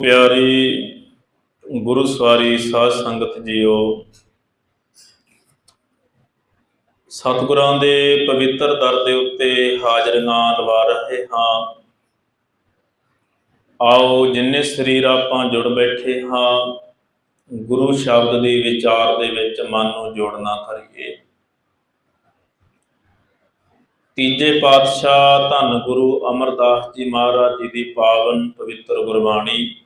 ਪਿਆਰੀ ਗੁਰੂ ਸਵਾਰੀ ਸਾਧ ਸੰਗਤ ਜੀਓ, ਸਤਿਗੁਰਾਂ ਦੇ ਪਵਿੱਤਰ ਦਰ ਦੇ ਉੱਤੇ ਹਾਜ਼ਰੀਆਂ ਲਵਾ ਰਹੇ ਹਾਂ। ਆਓ ਜਿੰਨੇ ਸਰੀਰ ਆਪਾਂ ਜੁੜ ਬੈਠੇ ਹਾਂ, ਗੁਰੂ ਸ਼ਬਦ ਦੇ ਵਿਚਾਰ ਦੇ ਵਿੱਚ ਮਨ ਨੂੰ ਜੋੜਨਾ ਕਰੀਏ। ਤੀਜੇ ਪਾਤਸ਼ਾਹ ਧੰਨ ਗੁਰੂ ਅਮਰਦਾਸ ਜੀ ਮਹਾਰਾਜ ਜੀ ਦੀ ਪਾਵਨ ਪਵਿੱਤਰ ਗੁਰਬਾਣੀ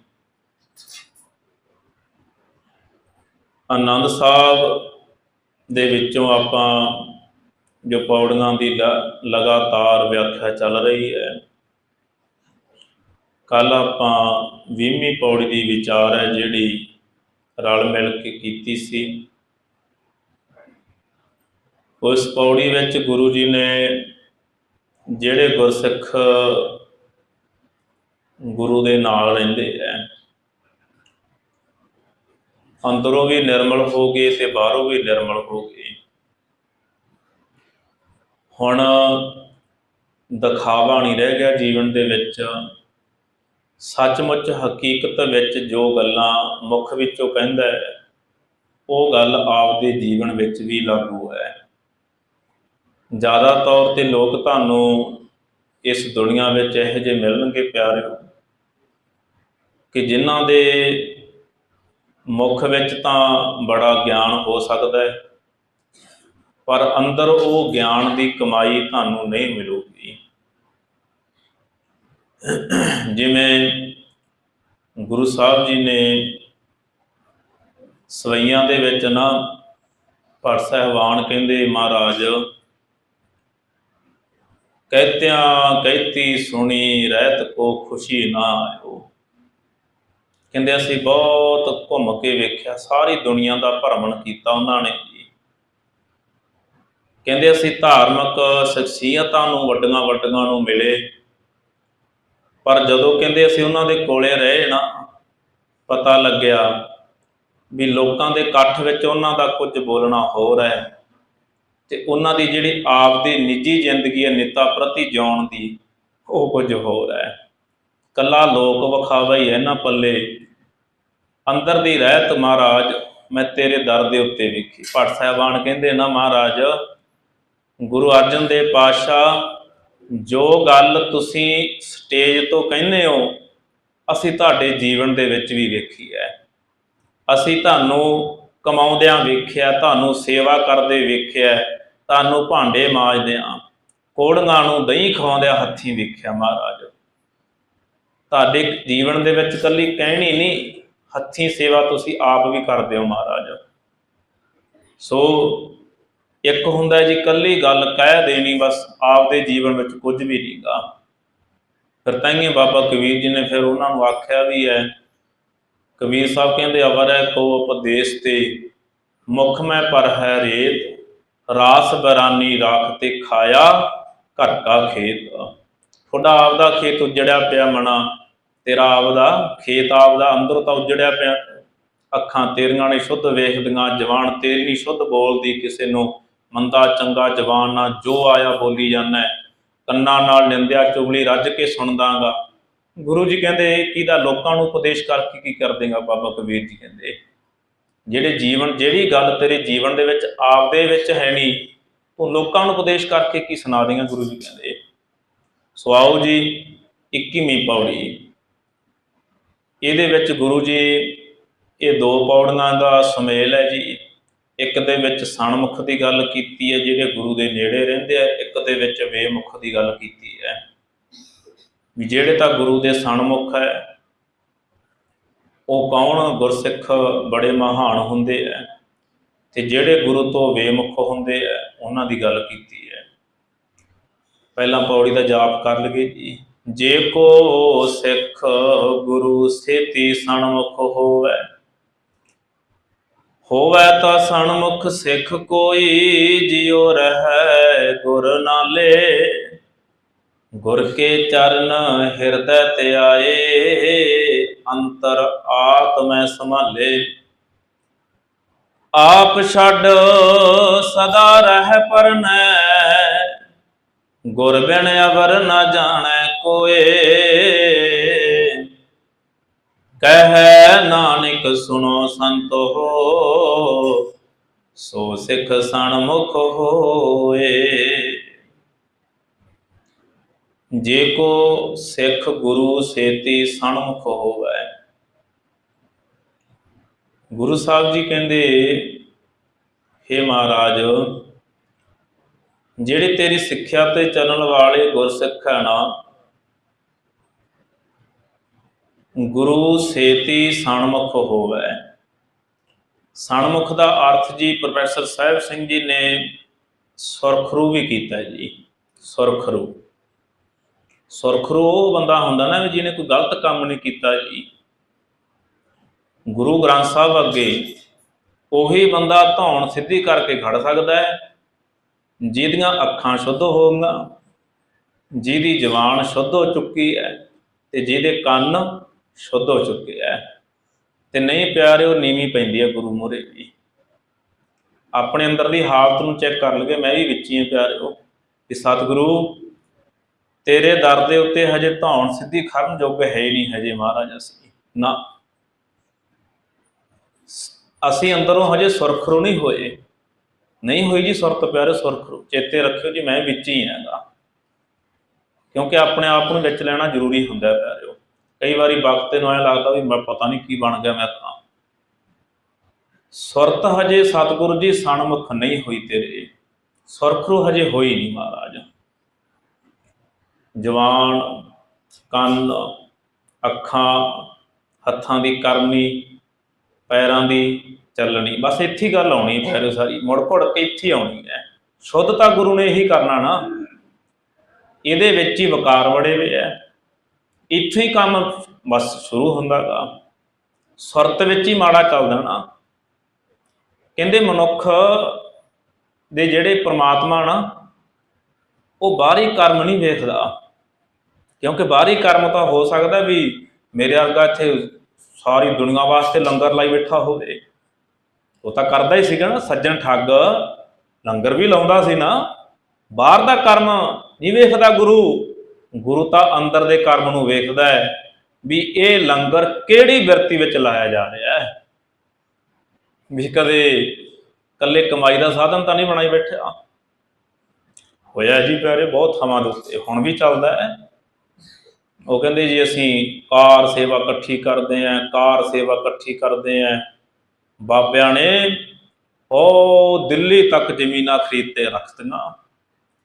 ਆਨੰਦ ਸਾਹਿਬ ਦੇ ਵਿੱਚੋਂ ਆਪਾਂ ਜੋ ਪੌੜੀਆਂ ਦੀ ਲ- ਲਗਾਤਾਰ ਵਿਆਖਿਆ ਚੱਲ ਰਹੀ ਹੈ। ਕੱਲ ਆਪਾਂ 20ਵੀਂ ਪੌੜੀ ਦੀ ਵਿਚਾਰ ਹੈ, ਜਿਹੜੀ ਰਲ ਮਿਲ ਕੇ ਕੀਤੀ ਸੀ। ਉਸ ਪੌੜੀ ਵਿੱਚ ਗੁਰੂ ਜੀ ਨੇ ਜਿਹੜੇ ਗੁਰਸਿੱਖ ਗੁਰੂ ਦੇ ਨਾਲ ਰਹਿੰਦੇ ਐ ਅੰਦਰੋਂ ਵੀ ਨਿਰਮਲ ਹੋ ਗਏ ਤੇ ਬਾਹਰੋਂ ਵੀ ਨਿਰਮਲ ਹੋ ਗਏ। ਹੁਣ ਦਿਖਾਵਾ ਨਹੀਂ ਰਹਿ ਗਿਆ ਜੀਵਨ ਦੇ ਵਿੱਚ। ਸੱਚਮੁੱਚ ਹਕੀਕਤ ਵਿੱਚ ਜੋ ਗੱਲਾਂ ਮੁਖ ਵਿੱਚੋਂ ਕਹਿੰਦਾ ਹੈ, ਉਹ ਗੱਲ ਆਪਦੇ ਜੀਵਨ ਵਿੱਚ ਵੀ ਲਾਗੂ ਹੈ। ਜ਼ਿਆਦਾ ਤੌਰ ਤੇ ਲੋਕ ਤੁਹਾਨੂੰ ਇਸ ਦੁਨੀਆ ਵਿੱਚ ਇਹੋ ਜਿਹੇ ਮਿਲਣਗੇ ਪਿਆਰਿਓ ਕਿ ਜਿਨ੍ਹਾਂ ਦੇ ਮੁਖ ਵਿੱਚ ਤਾਂ ਬੜਾ ਗਿਆਨ ਹੋ ਸਕਦਾ ਹੈ, ਪਰ ਅੰਦਰ ਉਹ ਗਿਆਨ ਦੀ ਕਮਾਈ ਤੁਹਾਨੂੰ ਨਹੀਂ ਮਿਲੂਗੀ। ਜਿਵੇਂ ਗੁਰੂ ਸਾਹਿਬ ਜੀ ਨੇ ਸਵਈਆਂ ਦੇ ਵਿੱਚ ਨਾ ਪਰ ਸਹਿਵਾਨ ਕਹਿੰਦੇ, ਮਹਾਰਾਜ, ਕਹਿਤਿਆਂ ਕਹਿਤੀ ਸੁਣੀ, ਰਹਿਤ ਕੋ ਖੁਸ਼ੀ ਨਾ ਆਇਓ। ਕਹਿੰਦੇ ਅਸੀਂ ਬਹੁਤ ਘੁੰਮ ਕੇ ਵੇਖਿਆ, ਸਾਰੀ ਦੁਨੀਆ ਦਾ ਭਰਮਣ ਕੀਤਾ ਉਹਨਾਂ ਨੇ ਕਹਿੰਦੇ ਅਸੀਂ ਧਾਰਮਿਕ ਸ਼ਖਸੀਅਤਾਂ ਨੂੰ, ਵੱਡੀਆਂ ਵੱਡੀਆਂ ਨੂੰ ਮਿਲੇ। ਪਰ ਜਦੋਂ ਕਹਿੰਦੇ ਅਸੀਂ ਉਹਨਾਂ ਦੇ ਕੋਲੇ ਰਹੇ ਨਾ, ਪਤਾ ਲੱਗਿਆ ਵੀ ਲੋਕਾਂ ਦੇ ਇਕੱਠ ਵਿੱਚ ਉਹਨਾਂ ਦਾ ਕੁਝ ਬੋਲਣਾ ਹੋਰ ਹੈ ਤੇ ਉਹਨਾਂ ਦੀ ਜਿਹੜੀ ਆਪਦੀ ਨਿੱਜੀ ਜ਼ਿੰਦਗੀ ਹੈ, ਨਿਤਾ ਪ੍ਰਤੀ ਜਿਉਣ ਦੀ ਉਹ ਕੁਝ ਹੋਰ ਹੈ। ਕੱਲਾ ਲੋਕ ਵਿਖਾਵਾ ਹੀ ਹੈ ਨਾ ਪੱਲੇ। ਅੰਦਰ ਦੀ ਰਹਿਤ ਮਹਾਰਾਜ, ਮੈਂ ਤੇਰੇ ਦਰ ਦੇ ਉੱਤੇ ਵੇਖੀ। ਭੱਟ ਸਾਹਿਬਾਨ ਕਹਿੰਦੇ ਨਾ ਮਹਾਰਾਜ, ਗੁਰੂ ਅਰਜਨ ਦੇਵ ਪਾਤਸ਼ਾਹ, ਜੋ ਗੱਲ ਤੁਸੀਂ ਸਟੇਜ ਤੋਂ ਕਹਿੰਦੇ ਹੋ, ਅਸੀਂ ਤੁਹਾਡੇ ਜੀਵਨ ਦੇ ਵਿੱਚ ਵੀ ਵੇਖੀ ਹੈ। ਅਸੀਂ ਤੁਹਾਨੂੰ ਕਮਾਉਂਦਿਆਂ ਵੇਖਿਆ, ਤੁਹਾਨੂੰ ਸੇਵਾ ਕਰਦੇ ਵੇਖਿਆ, ਤੁਹਾਨੂੰ ਭਾਂਡੇ ਮਾਂਜਦਿਆਂ, ਕੋੜੀਆਂ ਨੂੰ ਦਹੀਂ ਖਵਾਉਂਦਿਆਂ ਹੱਥੀਂ ਵੇਖਿਆ ਮਹਾਰਾਜ। ਤੁਹਾਡੇ ਜੀਵਨ ਦੇ ਵਿੱਚ ਕੱਲੀ ਕਹਿਣੀ ਨਹੀਂ ਹੱਥੀਂ ਸੇਵਾ ਤੁਸੀਂ ਆਪ ਵੀ ਕਰਦੇ ਹੋ ਮਹਾਰਾਜ। ਸੋ ਇੱਕ ਹੁੰਦਾ ਜੀ ਕੱਲੀ ਗੱਲ ਕਹਿ ਦੇਣੀ, ਬਸ ਆਪਦੇ ਜੀਵਨ ਵਿੱਚ ਕੁਝ ਵੀ ਨਹੀਂਗਾ। ਫਿਰ ਤਾਂਹੀਏ ਬਾਬਾ ਕਬੀਰ ਜੀ ਨੇ ਫਿਰ ਉਹਨਾਂ ਨੂੰ ਆਖਿਆ ਵੀ ਹੈ, ਕਬੀਰ ਸਾਹਿਬ ਕਹਿੰਦੇ, ਅਵਰ ਹੈ ਕੋ ਉਪਦੇਸ਼ ਤੇ, ਮੁਖ ਮੈਂ ਪਰ ਹੈ ਰੇਤ, ਰਾਸ ਬਰਾਨੀ ਰਾਖ ਤੇ ਖਾਇਆ ਘਰ ਕਾ ਖੇਤ। ਤੁਹਾਡਾ ਆਪਦਾ ਖੇਤ ਉਜੜਿਆ ਪਿਆ ਮਣਾ ਤੇਰਾ ਆਪਦਾ ਖੇਤ ਆਪਦਾ ਅੰਦਰ ਤਾਂ ਉਜੜਿਆ ਪਿਆ। ਅੱਖਾਂ ਤੇਰੀਆਂ ਨੇ ਸ਼ੁੱਧ, ਵੇਖਦੀਆਂ ਜਵਾਨ ਤੇਰੀ ਨਹੀਂ ਸ਼ੁੱਧ, ਬੋਲਦੀ ਕਿਸੇ ਨੂੰ, ਮੰਦਾ, ਚੰਗਾ ਜਵਾਨ ਨਾਲ ਜੋ ਆਇਆ ਬੋਲੀ ਜਾਂਦਾ ਕੰਨਾਂ ਨਾਲ ਨਿੰਦਿਆ, ਚੁਗਲੀ ਰੱਜ ਕੇ ਸੁਣਦਾਗਾ। ਗੁਰੂ ਜੀ ਕਹਿੰਦੇ ਕਿਹਦਾ ਲੋਕਾਂ ਨੂੰ ਉਪਦੇਸ਼ ਕਰਕੇ ਕੀ ਕਰ ਦੇਗਾ? ਬਾਬਾ ਕਬੀਰ ਜੀ ਕਹਿੰਦੇ, ਜਿਹੜੇ ਜੀਵਨ, ਜਿਹੜੀ ਗੱਲ ਤੇਰੇ ਜੀਵਨ ਦੇ ਵਿੱਚ, ਆਪਦੇ ਵਿੱਚ ਹੈ ਨਹੀਂ, ਤੂੰ ਲੋਕਾਂ ਨੂੰ ਉਪਦੇਸ਼ ਕਰਕੇ ਕੀ ਸੁਣਾ ਦੇਗਾ? ਗੁਰੂ ਜੀ ਕਹਿੰਦੇ ਸੋ ਆਓ ਜੀ 21ਵੀਂ ਪੌੜੀ ਇਹਦੇ ਵਿੱਚ ਗੁਰੂ ਜੀ, ਇਹ ਦੋ ਪੌੜੀਆਂ ਦਾ ਸੁਮੇਲ ਹੈ ਜੀ। ਇੱਕ ਦੇ ਵਿੱਚ ਸਣਮੁਖ ਦੀ ਗੱਲ ਕੀਤੀ ਹੈ, ਜਿਹੜੇ ਗੁਰੂ ਦੇ ਨੇੜੇ ਰਹਿੰਦੇ ਆ, ਇੱਕ ਦੇ ਵਿੱਚ ਵੇਮੁਖ ਦੀ ਗੱਲ ਕੀਤੀ ਹੈ। ਵੀ ਜਿਹੜੇ ਤਾਂ ਗੁਰੂ ਦੇ ਸਣਮੁਖ ਹੈ, ਉਹ ਕੌਣ? ਗੁਰਸਿੱਖ ਬੜੇ ਮਹਾਨ ਹੁੰਦੇ ਆ। ਤੇ ਜਿਹੜੇ ਗੁਰੂ ਤੋਂ ਵੇਮੁਖ ਹੁੰਦੇ ਆ, ਉਹਨਾਂ ਦੀ ਗੱਲ ਕੀਤੀ ਹੈ। ਪਹਿਲਾਂ ਪੌੜੀ ਦਾ ਜਾਪ ਕਰ ਲਈਏ ਜੀ। ਜੇ ਕੋ ਸਿੱਖ ਗੁਰੂ ਸੇਤੀ ਸਣਮੁਖ ਹੋਵੇ ਹੋਵੇ ਤਾਂ ਸਣਮੁਖ ਸਿੱਖ ਕੋਈ ਜਿਉ ਰਹੈ ਗੁਰ ਨਾਲੇ। ਗੁਰ ਕੇ ਚਰਨ ਹਿਰਦੈ ਤੇ ਆਏ, ਅੰਤਰ ਆਤਮੈ ਸੰਭਾਲੇ। ਆਪ ਛੱਡ ਸਦਾ ਰਹਿ ਪਰਨੈ, ਗੁਰ ਬਿਨ ਅਵਰ ਨਾ ਜਾਣੈ ਕੋਏ ਕਹਿ ਨਾਨਕ ਸੁਣੋ ਸੰਤੋ ਸੋ ਸਿੱਖ ਸਣਮੁਖ ਹੋਏ। ਜੇ ਕੋ ਸਿੱਖ ਗੁਰੂ ਸੇਤੀ ਸਣਮੁਖ ਹੋਵੇ। ਗੁਰੂ ਸਾਹਿਬ ਜੀ ਕਹਿੰਦੇ हे ਮਹਾਰਾਜ, ਜਿਹੜੇ ਤੇਰੀ ਸਿੱਖਿਆ ਤੇ ਚੱਲਣ ਵਾਲੇ ਗੁਰਸਿੱਖ ਹੈ ਨਾ ਗੁਰੂ ਸੇਤੀ ਸਣਮੁਖ ਹੋਵੇ। ਸਣਮੁਖ ਦਾ ਅਰਥ ਜੀ ਪ੍ਰੋਫੈਸਰ ਸਾਹਿਬ ਸਿੰਘ ਜੀ ਨੇ ਸੁਰਖਰੂ ਵੀ ਕੀਤਾ ਜੀ, ਸੁਰਖਰੂ। ਸੁਰਖਰੂ ਉਹ ਬੰਦਾ ਹੁੰਦਾ ਨਾ ਵੀ ਜਿਹਨੇ ਕੋਈ ਗਲਤ ਕੰਮ ਨਹੀਂ ਕੀਤਾ ਜੀ। ਗੁਰੂ ਗ੍ਰੰਥ ਸਾਹਿਬ ਅੱਗੇ ਉਹੀ ਬੰਦਾ ਧੌਣ ਸਿੱਧੀ ਕਰਕੇ ਖੜ ਸਕਦਾ ਹੈ, ਜਿਹਦੀਆਂ ਅੱਖਾਂ ਸ਼ੁੱਧ ਹੋਣਗੀਆਂ ਜਿਹਦੀ ਜ਼ੁਬਾਨ ਸ਼ੁੱਧ ਹੋ ਚੁੱਕੀ ਹੈ ਤੇ ਜਿਹਦੇ ਕੰਨ ਸ਼ੁੱਧ ਹੋ ਚੁੱਕੇ ਹੈ ਤੇ ਨਹੀਂ ਪਿਆਰ ਉਹ ਨੀਵੀਂ ਪੈਂਦੀ ਹੈ ਗੁਰੂ ਮੋਰੇ ਜੀ ਆਪਣੇ ਅੰਦਰ ਦੀ ਹਾਲਤ ਨੂੰ ਚੈੱਕ ਕਰ ਲਗੇ, ਮੈਂ ਵੀ ਵਿੱਚ ਹੀ ਹਾਂ ਪਿਆਰਿਓ। ਕਿ ਸਤਿਗੁਰੂ, ਤੇਰੇ ਦਰ ਦੇ ਉੱਤੇ ਹਜੇ ਧੌਣ ਸਿੱਧੀ ਖੜਨ ਯੋਗ ਹੈ ਹੀ ਨਹੀਂ ਹਜੇ ਮਹਾਰਾਜ ਅਸੀਂ। ਨਾ। ਅਸੀਂ ਅੰਦਰੋਂ ਹਜੇ ਸੁਰਖਰੂ ਨਹੀਂ ਹੋਏ। ਨਹੀਂ ਹੋਈ ਜੀ ਸੁਰਤ ਪਿਆਰੇ ਸੁਰਖਰੂ। ਚੇਤੇ ਰੱਖਿਓ ਜੀ, ਮੈਂ ਵਿੱਚ ਹੀ ਹੈਗਾ। ਕਿਉਂਕਿ ਆਪਣੇ ਆਪ ਨੂੰ ਵਿੱਚ ਲੈਣਾ ਜ਼ਰੂਰੀ ਹੁੰਦਾ ਹੈ ਪਿਆਰਿਓ। ਕਈ ਵਾਰੀ ਵਕਤ ਨੂੰ ਐ ਲੱਗਦਾ ਵੀ ਮੈਂ ਪਤਾ ਨਹੀਂ ਕੀ ਬਣ ਗਿਆ ਮੈਂ ਤਾਂ। ਸੁਰਤ ਹਜੇ ਸਤਿਗੁਰੂ ਜੀ ਸਣਮੁਖ ਨਹੀਂ ਹੋਈ ਤੇਰੇ। ਸੁਰਖਰੂ ਹਜੇ ਹੋਈ ਨਹੀਂ ਮਹਾਰਾਜ। ਜਵਾਨ, ਕੰਨ, ਅੱਖਾਂ, ਹੱਥਾਂ ਦੀ ਕਰਨੀ, ਪੈਰਾਂ ਦੀ ਚੱਲਣੀ, ਬਸ ਇੱਥੇ ਗੱਲ ਆਉਣੀ ਪੈਰੋ ਸਾਰੀ। ਮੁੜ ਘੁੜ ਕੇ ਇੱਥੇ ਆਉਣੀ ਹੈ। ਸ਼ੁੱਧ ਤਾਂ ਗੁਰੂ ਨੇ ਇਹੀ ਕਰਨਾ ਨਾ। ਇਹਦੇ ਵਿੱਚ ਹੀ ਵਕਾਰ ਵੜੇ ਵੇ ਹੈ। ਇੱਥੇ ਹੀ ਕੰਮ ਬਸ ਸ਼ੁਰੂ ਹੁੰਦਾਗਾ। ਸੁਰਤ ਵਿੱਚ ਹੀ ਮਾੜਾ ਚੱਲਦਾ ਨਾ। ਕਹਿੰਦੇ ਮਨੁੱਖ ਦੇ ਜਿਹੜੇ ਪ੍ਰਮਾਤਮਾ ਨਾ, ਉਹ ਬਾਹਰੀ ਕਰਮ ਨਹੀਂ ਵੇਖਦਾ। ਕਿਉਂਕਿ ਬਾਹਰੀ ਕਰਮ ਤਾਂ ਹੋ ਸਕਦਾ ਵੀ ਮੇਰੇ ਵਰਗਾ ਇੱਥੇ ਸਾਰੀ ਦੁਨੀਆ ਵਾਸਤੇ ਲੰਗਰ ਲਾਈ ਬੈਠਾ ਹੋਵੇ। ਉਹ ਤਾਂ ਕਰਦਾ ਹੀ ਸੀਗਾ ਨਾ, ਸੱਜਣ ਠੱਗ ਲੰਗਰ ਵੀ ਲਾਉਂਦਾ ਸੀ ਨਾ। ਬਾਹਰ ਦਾ ਕਰਮ ਨਹੀਂ ਵੇਖਦਾ ਗੁਰੂ। ਗੁਰੂ ਤਾਂ ਅੰਦਰ ਦੇ ਕਰਮ ਨੂੰ ਵੇਖਦਾ ਹੈ ਵੀ ਇਹ ਲੰਗਰ ਕਿਹੜੀ ਬਿਰਤੀ ਵਿੱਚ ਲਾਇਆ ਜਾ ਰਿਹਾ ਹੈ। ਵੀ ਕਦੇ ਕੱਲੇ ਕਮਾਈ ਦਾ ਸਾਧਨ ਤਾਂ ਨਹੀਂ ਬਣਾਈ ਬੈਠਿਆ ਹੋਇਆ ਜੀ ਪਿਆਰੇ, ਬਹੁਤ ਥਾਵਾਂ ਦੇ ਉੱਤੇ, ਹੁਣ ਵੀ ਚੱਲਦਾ ਹੈ। ਉਹ ਕਹਿੰਦੇ ਜੀ ਅਸੀਂ ਕਾਰ ਸੇਵਾ ਇਕੱਠੀ ਕਰਦੇ ਆਂ ਕਾਰ ਸੇਵਾ ਇਕੱਠੀ ਕਰਦੇ ਆਂ ਬਾਬਿਆਂ ਨੇ ਉਹ ਦਿੱਲੀ ਤੱਕ ਜ਼ਮੀਨਾਂ ਖਰੀਦ ਤੇ ਰੱਖਤੀਆਂ